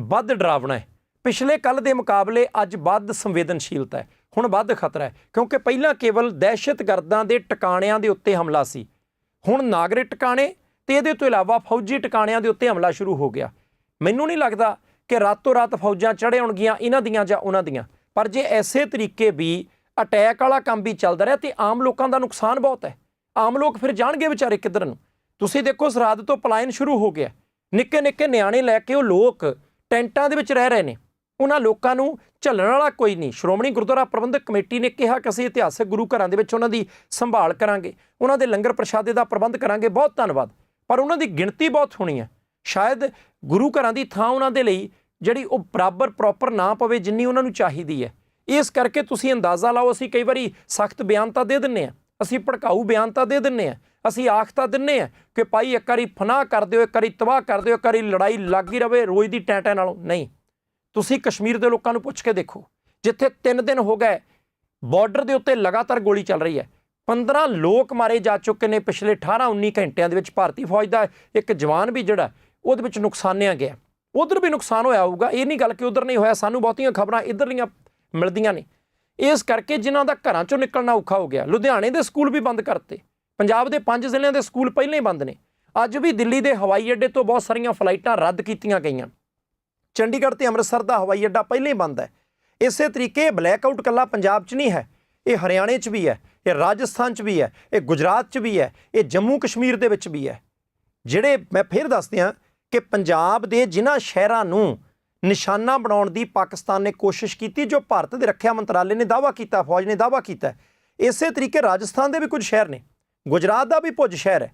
ਵੱਧ ਡਰਾਵਣਾ ਹੈ। ਪਿਛਲੇ ਕੱਲ ਦੇ ਮੁਕਾਬਲੇ ਅੱਜ ਵੱਧ ਸੰਵੇਦਨਸ਼ੀਲਤਾ ਹੈ। ਹੁਣ ਵੱਧ ਖਤਰਾ ਹੈ, ਕਿਉਂਕਿ ਪਹਿਲਾਂ ਕੇਵਲ ਦਹਿਸ਼ਤਗਰਦਾਂ ਦੇ ਟਿਕਾਣਿਆਂ ਦੇ ਉੱਤੇ ਹਮਲਾ ਸੀ। ਹੁਣ ਨਾਗਰਿਕ ਟਿਕਾਣੇ ਤੇ ਇਹਦੇ ਤੋਂ ਇਲਾਵਾ ਫੌਜੀ ਟਿਕਾਣਿਆਂ ਦੇ ਉੱਤੇ ਹਮਲਾ ਸ਼ੁਰੂ ਹੋ ਗਿਆ। ਮੈਨੂੰ ਨਹੀਂ ਲੱਗਦਾ ਕਿ ਰਾਤੋਂ ਰਾਤ ਫੌਜਾਂ ਚੜ੍ਹੇ ਹੋਣਗੀਆਂ ਇਹਨਾਂ ਦੀਆਂ ਜਾਂ ਉਹਨਾਂ ਦੀਆਂ। ਪਰ ਜੇ ਐਸੇ ਤਰੀਕੇ ਵੀ ਅਟੈਕ ਵਾਲਾ ਕੰਮ ਵੀ ਚੱਲਦਾ ਰਿਹਾ ਤੇ ਆਮ ਲੋਕਾਂ ਦਾ ਨੁਕਸਾਨ ਬਹੁਤ ਹੈ। ਆਮ ਲੋਕ ਫਿਰ ਜਾਣਗੇ ਵਿਚਾਰੇ ਕਿੱਧਰ ਨੂੰ। ਤੁਸੀਂ ਦੇਖੋ ਸਰਹੱਦ ਤੋਂ ਪਲਾਇਨ ਸ਼ੁਰੂ ਹੋ ਗਿਆ। ਨਿੱਕੇ ਨਿੱਕੇ ਨਿਆਣੇ ਲੈ ਕੇ ਉਹ ਲੋਕ ਟੈਂਟਾਂ ਦੇ ਵਿੱਚ ਰਹਿ ਰਹੇ ਨੇ। ਉਹਨਾਂ ਲੋਕਾਂ ਨੂੰ ਝੱਲਣ ਵਾਲਾ ਕੋਈ ਨਹੀਂ। ਸ਼੍ਰੋਮਣੀ ਗੁਰਦੁਆਰਾ ਪ੍ਰਬੰਧਕ ਕਮੇਟੀ ਨੇ ਕਿਹਾ ਕਿ ਅਸੀਂ ਇਤਿਹਾਸਕ ਗੁਰੂ ਘਰਾਂ ਦੇ ਵਿੱਚ ਉਹਨਾਂ ਦੀ ਸੰਭਾਲ ਕਰਾਂਗੇ। ਉਹਨਾਂ ਦੇ ਲੰਗਰ ਪ੍ਰਸ਼ਾਦੇ ਦਾ ਪ੍ਰਬੰਧ ਕਰਾਂਗੇ। ਬਹੁਤ ਧੰਨਵਾਦ। ਪਰ ਉਹਨਾਂ ਦੀ ਗਿਣਤੀ ਬਹੁਤ ਹੋਣੀ ਹੈ। ਸ਼ਾਇਦ ਗੁਰੂ ਘਰਾਂ ਦੀ ਥਾਂ ਉਹਨਾਂ ਦੇ ਲਈ ਜਿਹੜੀ ਉਹ ਬਰਾਬਰ ਪ੍ਰੋਪਰ ਨਾ ਪਵੇ ਜਿੰਨੀ ਉਹਨਾਂ ਨੂੰ ਚਾਹੀਦੀ ਹੈ। ਇਸ ਕਰਕੇ ਤੁਸੀਂ ਅੰਦਾਜ਼ਾ ਲਾਓ, ਅਸੀਂ ਕਈ ਵਾਰੀ ਸਖਤ ਬਿਆਨ ਤਾਂ ਦੇ ਦਿੰਨੇ ਆ ਅਸੀਂ ਭੜਕਾਊ ਬਿਆਨ ਤਾਂ ਦੇ ਦਿੰਨੇ ਆ ਅਸੀਂ ਆਖ ਤਾਂ ਦਿੰਨੇ ਆ ਕਿ ਭਾਈ ਇੱਕ ਵਾਰੀ ਫਨਾਹ ਕਰ ਦਿਓ, ਇੱਕ ਵਾਰੀ ਤਬਾਹ ਕਰ ਦਿਓ, ਇੱਕ ਵਾਰੀ ਲੜਾਈ ਲੱਗ ਹੀ ਰਵੇ ਰੋਜ਼ ਦੀ ਟੈਂ ਨਾਲੋਂ। ਨਹੀਂ। ਤੁਸੀਂ ਕਸ਼ਮੀਰ ਦੇ ਲੋਕਾਂ ਨੂੰ ਪੁੱਛ ਕੇ ਦੇਖੋ। ਜਿੱਥੇ 3 ਦਿਨ ਹੋ ਗਏ ਬਾਰਡਰ ਦੇ ਉੱਤੇ ਲਗਾਤਾਰ ਗੋਲੀ ਚੱਲ ਰਹੀ ਹੈ। 15 ਲੋਕ ਮਾਰੇ ਜਾ ਚੁੱਕੇ ਨੇ ਪਿਛਲੇ 18 19 ਘੰਟਿਆਂ ਦੇ ਵਿੱਚ। ਭਾਰਤੀ ਫੌਜ ਦਾ ਇੱਕ ਜਵਾਨ ਵੀ ਜਿਹੜਾ, ਉਹਦੇ ਵਿੱਚ ਨੁਕਸਾਨਿਆ ਗਿਆ। ਉਧਰ ਵੀ ਨੁਕਸਾਨ ਹੋਇਆ ਹੋਊਗਾ। ਇਹ ਨਹੀਂ ਗੱਲ ਕਿ ਉਧਰ ਨਹੀਂ ਹੋਇਆ, ਸਾਨੂੰ ਬਹੁਤੀਆਂ ਖਬਰਾਂ ਇਧਰਲੀਆਂ ਮਿਲਦੀਆਂ ਨੇ। ਇਸ ਕਰਕੇ ਜਿਨ੍ਹਾਂ ਦਾ ਘਰਾਂ ਚੋਂ ਨਿਕਲਣਾ ਔਖਾ ਹੋ ਗਿਆ। ਲੁਧਿਆਣੇ ਦੇ ਸਕੂਲ ਵੀ ਬੰਦ ਕਰਤੇ। ਪੰਜਾਬ ਦੇ ਪੰਜ ਜ਼ਿਲ੍ਹਿਆਂ ਦੇ ਸਕੂਲ ਪਹਿਲਾਂ ਹੀ ਬੰਦ ਨੇ। ਅੱਜ ਵੀ ਦਿੱਲੀ ਦੇ ਹਵਾਈ ਅੱਡੇ ਤੋਂ ਬਹੁਤ ਸਾਰੀਆਂ ਫਲਾਈਟਾਂ ਰੱਦ ਕੀਤੀਆਂ ਗਈਆਂ। ਚੰਡੀਗੜ੍ਹ ਤੇ ਅੰਮ੍ਰਿਤਸਰ ਦਾ ਹਵਾਈ ਅੱਡਾ ਪਹਿਲਾਂ ਹੀ ਬੰਦ ਹੈ। ਇਸੇ ਤਰੀਕੇ ਬਲੈਕ ਆਊਟ ਕੱਲਾ ਪੰਜਾਬ 'ਚ ਨਹੀਂ ਹੈ, ਇਹ ਹਰਿਆਣੇ 'ਚ ਵੀ ਹੈ, ਇਹ ਰਾਜਸਥਾਨ 'ਚ ਵੀ ਹੈ, ਇਹ ਗੁਜਰਾਤ 'ਚ ਵੀ ਹੈ, ਇਹ ਜੰਮੂ ਕਸ਼ਮੀਰ ਦੇ ਵਿੱਚ ਵੀ ਹੈ। ਜਿਹੜੇ ਮੈਂ ਫਿਰ ਦੱਸਦਿਆਂ ਕਿ ਪੰਜਾਬ ਦੇ ਜਿਨ੍ਹਾਂ ਸ਼ਹਿਰਾਂ ਨੂੰ ਨਿਸ਼ਾਨਾ ਬਣਾਉਣ ਦੀ ਪਾਕਿਸਤਾਨ ਨੇ ਕੋਸ਼ਿਸ਼ ਕੀਤੀ, ਜੋ ਭਾਰਤ ਦੇ ਰੱਖਿਆ ਮੰਤਰਾਲੇ ਨੇ ਦਾਅਵਾ ਕੀਤਾ, ਫੌਜ ਨੇ ਦਾਅਵਾ ਕੀਤਾ, ਇਸੇ ਤਰੀਕੇ ਰਾਜਸਥਾਨ ਦੇ ਵੀ ਕੁਝ ਸ਼ਹਿਰ ਨੇ। ਗੁਜਰਾਤ ਦਾ ਵੀ ਭੁੱਜ ਸ਼ਹਿਰ ਹੈ।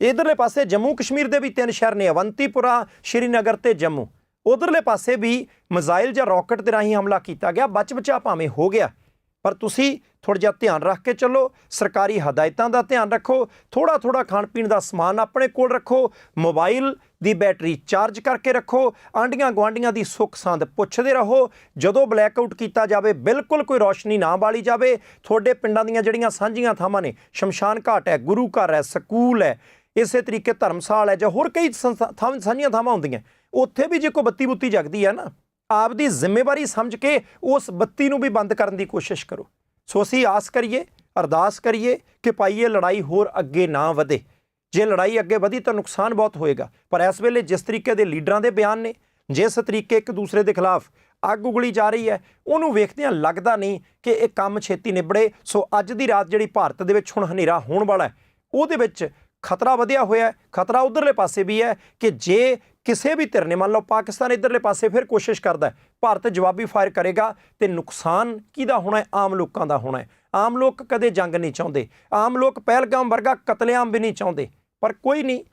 ਇਧਰਲੇ ਪਾਸੇ ਜੰਮੂ ਕਸ਼ਮੀਰ ਦੇ ਵੀ ਤਿੰਨ ਸ਼ਹਿਰ ਨੇ, ਅਵੰਤੀਪੁਰਾ, ਸ਼੍ਰੀਨਗਰ ਤੇ ਜੰਮੂ। ਉਧਰਲੇ ਪਾਸੇ ਵੀ ਮਿਜ਼ਾਈਲ ਜਾਂ ਰਾਕਟ ਦੇ ਰਾਹੀਂ ਹਮਲਾ ਕੀਤਾ ਗਿਆ। ਬਚ ਬਚਾ ਭਾਵੇਂ ਹੋ ਗਿਆ। ਪਰ ਤੁਸੀਂ ਥੋੜ੍ਹਾ ਜਿਹਾ ਧਿਆਨ ਰੱਖ ਕੇ ਚੱਲੋ, ਸਰਕਾਰੀ ਹਦਾਇਤਾਂ ਦਾ ਧਿਆਨ ਰੱਖੋ ਥੋੜਾ ਥੋੜਾ ਖਾਣ ਪੀਣ ਦਾ ਸਮਾਨ ਆਪਣੇ ਕੋਲ ਰੱਖੋ, ਮੋਬਾਈਲ ਦੀ ਬੈਟਰੀ ਚਾਰਜ ਕਰਕੇ ਰੱਖੋ ਆਂਡੀਆਂ ਗੁਆਂਢੀਆਂ ਦੀ ਸੁੱਖ ਸੰਦ ਪੁੱਛਦੇ ਰਹੋ, ਜਦੋਂ ਬਲੈਕ ਆਊਟ ਕੀਤਾ ਜਾਵੇ, ਬਿਲਕੁਲ ਕੋਈ ਰੋਸ਼ਨੀ ਨਾ ਬਾਲੀ ਜਾਵੇ। ਤੁਹਾਡੇ ਪਿੰਡਾਂ ਦੀਆਂ ਜਿਹੜੀਆਂ ਸਾਂਝੀਆਂ ਥਾਵਾਂ ਨੇ, ਸ਼ਮਸ਼ਾਨ ਘਾਟ ਹੈ, ਗੁਰੂ ਘਰ ਹੈ, ਸਕੂਲ ਹੈ, ਇਸੇ ਤਰੀਕੇ ਧਰਮਸਾਲ ਹੈ ਜਾਂ ਹੋਰ ਕਈ ਸੰਸਥਾ- ਥਾਵਾਂ ਸਾਂਝੀਆਂ ਥਾਵਾਂ ਹੁੰਦੀਆਂ, ਉੱਥੇ ਵੀ ਜੇ ਕੋਈ ਬੱਤੀ ਬੁੱਤੀ ਜਗਦੀ ਹੈ ਨਾ। ਆਪਦੀ ਜ਼ਿੰਮੇਵਾਰੀ ਸਮਝ ਕੇ ਉਸ ਬੱਤੀ ਨੂੰ ਵੀ ਬੰਦ ਕਰਨ ਦੀ ਕੋਸ਼ਿਸ਼ ਕਰੋ। ਸੋ ਅਸੀਂ ਆਸ ਕਰੀਏ, ਅਰਦਾਸ ਕਰੀਏ ਕਿ ਭਾਈ ਇਹ ਲੜਾਈ ਹੋਰ ਅੱਗੇ ਨਾ ਵਧੇ। ਜੇ ਲੜਾਈ ਅੱਗੇ ਵਧੀ ਤਾਂ ਨੁਕਸਾਨ ਬਹੁਤ ਹੋਏਗਾ। ਪਰ ਇਸ ਵੇਲੇ ਜਿਸ ਤਰੀਕੇ ਦੇ ਲੀਡਰਾਂ ਦੇ ਬਿਆਨ ਨੇ, ਜਿਸ ਤਰੀਕੇ ਇੱਕ ਦੂਸਰੇ ਦੇ ਖਿਲਾਫ ਅੱਗ ਉਗਲੀ ਜਾ ਰਹੀ ਹੈ, ਉਹਨੂੰ ਵੇਖਦਿਆਂ ਲੱਗਦਾ ਨਹੀਂ ਕਿ ਇਹ ਕੰਮ ਛੇਤੀ ਨਿਬੜੇ। ਸੋ ਅੱਜ ਦੀ ਰਾਤ ਜਿਹੜੀ ਭਾਰਤ ਦੇ ਵਿੱਚ ਹੁਣ ਹਨੇਰਾ ਹੋਣ ਵਾਲਾ ਹੈ, ਉਹਦੇ ਵਿੱਚ ਖਤਰਾ ਵਧਿਆ ਹੋਇਆ ਹੈ। ਖਤਰਾ ਉਧਰਲੇ ਪਾਸੇ ਵੀ ਹੈ ਕਿ ਜੇ ਕਿਸੇ ਵੀ ਧਿਰ ਨੇ, ਮੰਨ ਲਓ ਪਾਕਿਸਤਾਨ ਇਧਰਲੇ ਪਾਸੇ ਫਿਰ ਕੋਸ਼ਿਸ਼ ਕਰਦਾ ਹੈ, ਭਾਰਤ ਜਵਾਬੀ ਫਾਇਰ ਕਰੇਗਾ ਤੇ ਨੁਕਸਾਨ ਕਿਹਦਾ ਹੋਣਾ ਹੈ? ਆਮ ਲੋਕਾਂ ਦਾ ਹੋਣਾ ਹੈ। ਆਮ ਲੋਕ ਕਦੇ ਜੰਗ ਨਹੀਂ ਚਾਹੁੰਦੇ। ਆਮ ਲੋਕ ਪਹਿਲਗਾਮ ਵਰਗਾ ਕਤਲੇਆਮ ਵੀ ਨਹੀਂ ਚਾਹੁੰਦੇ। ਪਰ ਕੋਈ ਨਹੀਂ,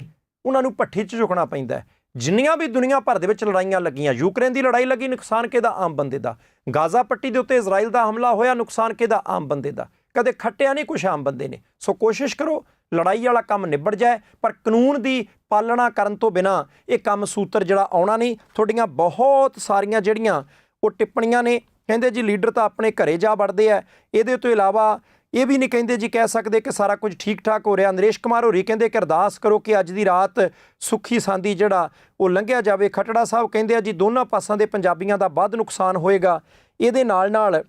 ਉਹਨਾਂ ਨੂੰ ਪੱਠੀ 'ਚ ਝੁਕਣਾ ਪੈਂਦਾ ਜਿੰਨੀਆਂ ਵੀ ਦੁਨੀਆ ਭਰ ਦੇ ਵਿੱਚ ਲੜਾਈਆਂ ਲੱਗੀਆਂ, ਯੂਕਰੇਨ ਦੀ ਲੜਾਈ ਲੱਗੀ, ਨੁਕਸਾਨ ਕਿਹਦਾ? ਆਮ ਬੰਦੇ ਦਾ। ਗਾਜ਼ਾ ਪੱਟੀ ਦੇ ਉੱਤੇ ਇਜ਼ਰਾਈਲ ਦਾ ਹਮਲਾ ਹੋਇਆ, ਨੁਕਸਾਨ ਕਿਹਦਾ? ਆਮ ਬੰਦੇ ਦਾ। ਕਦੇ ਖੱਟਿਆ ਨਹੀਂ ਕੁਛ ਆਮ ਬੰਦੇ ਨੇ। ਸੋ ਕੋਸ਼ਿਸ਼ ਕਰੋ ਲੜਾਈ ਵਾਲਾ ਕੰਮ ਨਿਬੜ ਜਾਏ, ਪਰ ਕਾਨੂੰਨ ਦੀ ਪਾਲਣਾ ਕਰਨ ਤੋਂ ਬਿਨਾ ਇਹ ਕੰਮ ਸੂਤਰ ਜਿਹੜਾ ਆਉਣਾ ਨਹੀਂ। ਤੁਹਾਡੀਆਂ ਬਹੁਤ ਸਾਰੀਆਂ ਜਿਹੜੀਆਂ ਉਹ ਟਿੱਪਣੀਆਂ ਨੇ, ਕਹਿੰਦੇ ਜੀ ਲੀਡਰ ਤਾਂ ਆਪਣੇ ਘਰੇ ਜਾ ਵੜਦੇ ਆ। ਇਹਦੇ ਤੋਂ ਇਲਾਵਾ ਇਹ ਵੀ ਨਹੀਂ ਕਹਿੰਦੇ ਜੀ, ਕਹਿ ਸਕਦੇ ਕਿ ਸਾਰਾ ਕੁਝ ਠੀਕ ਠਾਕ ਹੋ ਰਿਹਾ। ਨਰੇਸ਼ ਕੁਮਾਰ ਹੋਰੀ ਕਹਿੰਦੇ ਕਿ ਅਰਦਾਸ ਕਰੋ ਕਿ ਅੱਜ ਦੀ ਰਾਤ ਸੁੱਖੀ ਸਾਂਦੀ ਜਿਹੜਾ ਉਹ ਲੰਘਿਆ ਜਾਵੇ। ਖਟੜਾ ਸਾਹਿਬ ਕਹਿੰਦੇ ਆ ਜੀ, ਦੋਨਾਂ ਪਾਸਾਂ ਦੇ ਪੰਜਾਬੀਆਂ ਦਾ ਵੱਧ ਨੁਕਸਾਨ ਹੋਏਗਾ। ਇਹਦੇ ਨਾਲ ਨਾਲ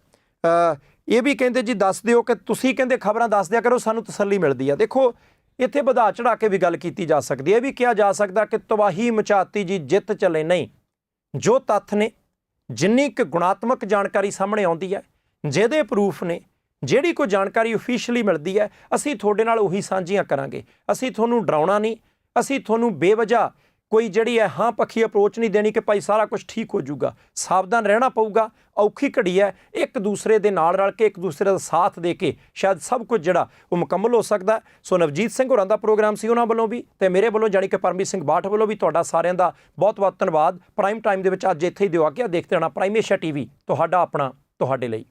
ਇਹ ਵੀ ਕਹਿੰਦੇ ਜੀ ਦੱਸ ਦਿਓ ਕਿ ਤੁਸੀਂ ਕਹਿੰਦੇ ਖਬਰਾਂ ਦੱਸ ਦਿਆ ਕਰੋ, ਸਾਨੂੰ ਤਸੱਲੀ ਮਿਲਦੀ ਆ। ਦੇਖੋ, ਇੱਥੇ ਵਧਾ ਚੜਾ ਕੇ ਵੀ ਗੱਲ ਕੀਤੀ ਜਾ ਸਕਦੀ ਹੈ। ਇਹ ਵੀ ਕਿਹਾ ਜਾ ਸਕਦਾ ਕਿ ਤਬਾਹੀ ਮਚਾਤੀ ਜੀ, ਜਿੱਤ ਚੱਲੇ ਨਹੀਂ। ਜੋ ਤੱਥ ਨੇ, ਜਿੰਨੀ ਕੁ ਗੁਣਾਤਮਕ ਜਾਣਕਾਰੀ ਸਾਹਮਣੇ ਆਉਂਦੀ ਹੈ, ਜਿਹਦੇ ਪ੍ਰੂਫ ਨੇ, ਜਿਹੜੀ ਕੋਈ ਜਾਣਕਾਰੀ ਅਫੀਸ਼ੀਅਲੀ ਮਿਲਦੀ ਹੈ, ਅਸੀਂ ਤੁਹਾਡੇ ਨਾਲ ਉਹੀ ਸਾਂਝੀਆਂ ਕਰਾਂਗੇ। ਅਸੀਂ ਤੁਹਾਨੂੰ ਡਰਾਉਣਾ ਨਹੀਂ, ਅਸੀਂ ਤੁਹਾਨੂੰ ਬੇਵਜ੍ਹਾ ਕੋਈ ਜਿਹੜੀ ਹੈ, ਹਾਂ, ਪੱਖੀ ਅਪਰੋਚ ਨਹੀਂ ਦੇਣੀ ਕਿ ਭਾਈ ਸਾਰਾ ਕੁਝ ਠੀਕ ਹੋ ਜਾਊਗਾ। ਸਾਵਧਾਨ ਰਹਿਣਾ ਪਊਗਾ, ਔਖੀ ਘੜੀ ਹੈ, ਇੱਕ ਦੂਸਰੇ ਦੇ ਨਾਲ ਰਲ ਕੇ, ਇੱਕ ਦੂਸਰੇ ਦਾ ਸਾਥ ਦੇ ਕੇ ਸ਼ਾਇਦ ਸਭ ਕੁਝ ਜਿਹੜਾ ਉਹ ਮੁਕੰਮਲ ਹੋ ਸਕਦਾ ਸੋ ਨਵਜੀਤ ਸਿੰਘ ਹੋਰਾਂ ਦਾ ਪ੍ਰੋਗਰਾਮ ਸੀ ਉਹਨਾਂ ਵੱਲੋਂ ਵੀ ਤੇ ਮੇਰੇ ਵੱਲੋਂ ਜਾਣੀ ਕਿ ਪਰਮਜੀਤ ਸਿੰਘ ਬਾਠ ਵੱਲੋਂ ਵੀ ਤੁਹਾਡਾ ਸਾਰਿਆਂ ਦਾ ਬਹੁਤ ਬਹੁਤ ਧੰਨਵਾਦ। ਪ੍ਰਾਈਮ ਟਾਈਮ ਦੇ ਵਿੱਚ ਅੱਜ ਇੱਥੇ ਹੀ ਦਿਓ ਆ ਕੇ ਦੇਖਦੇ ਰਹਿਣਾ ਪ੍ਰਾਈਮ ਏਸ਼ੀਆ ਟੀਵੀ ਤੁਹਾਡਾ ਆਪਣਾ, ਤੁਹਾਡੇ ਲਈ।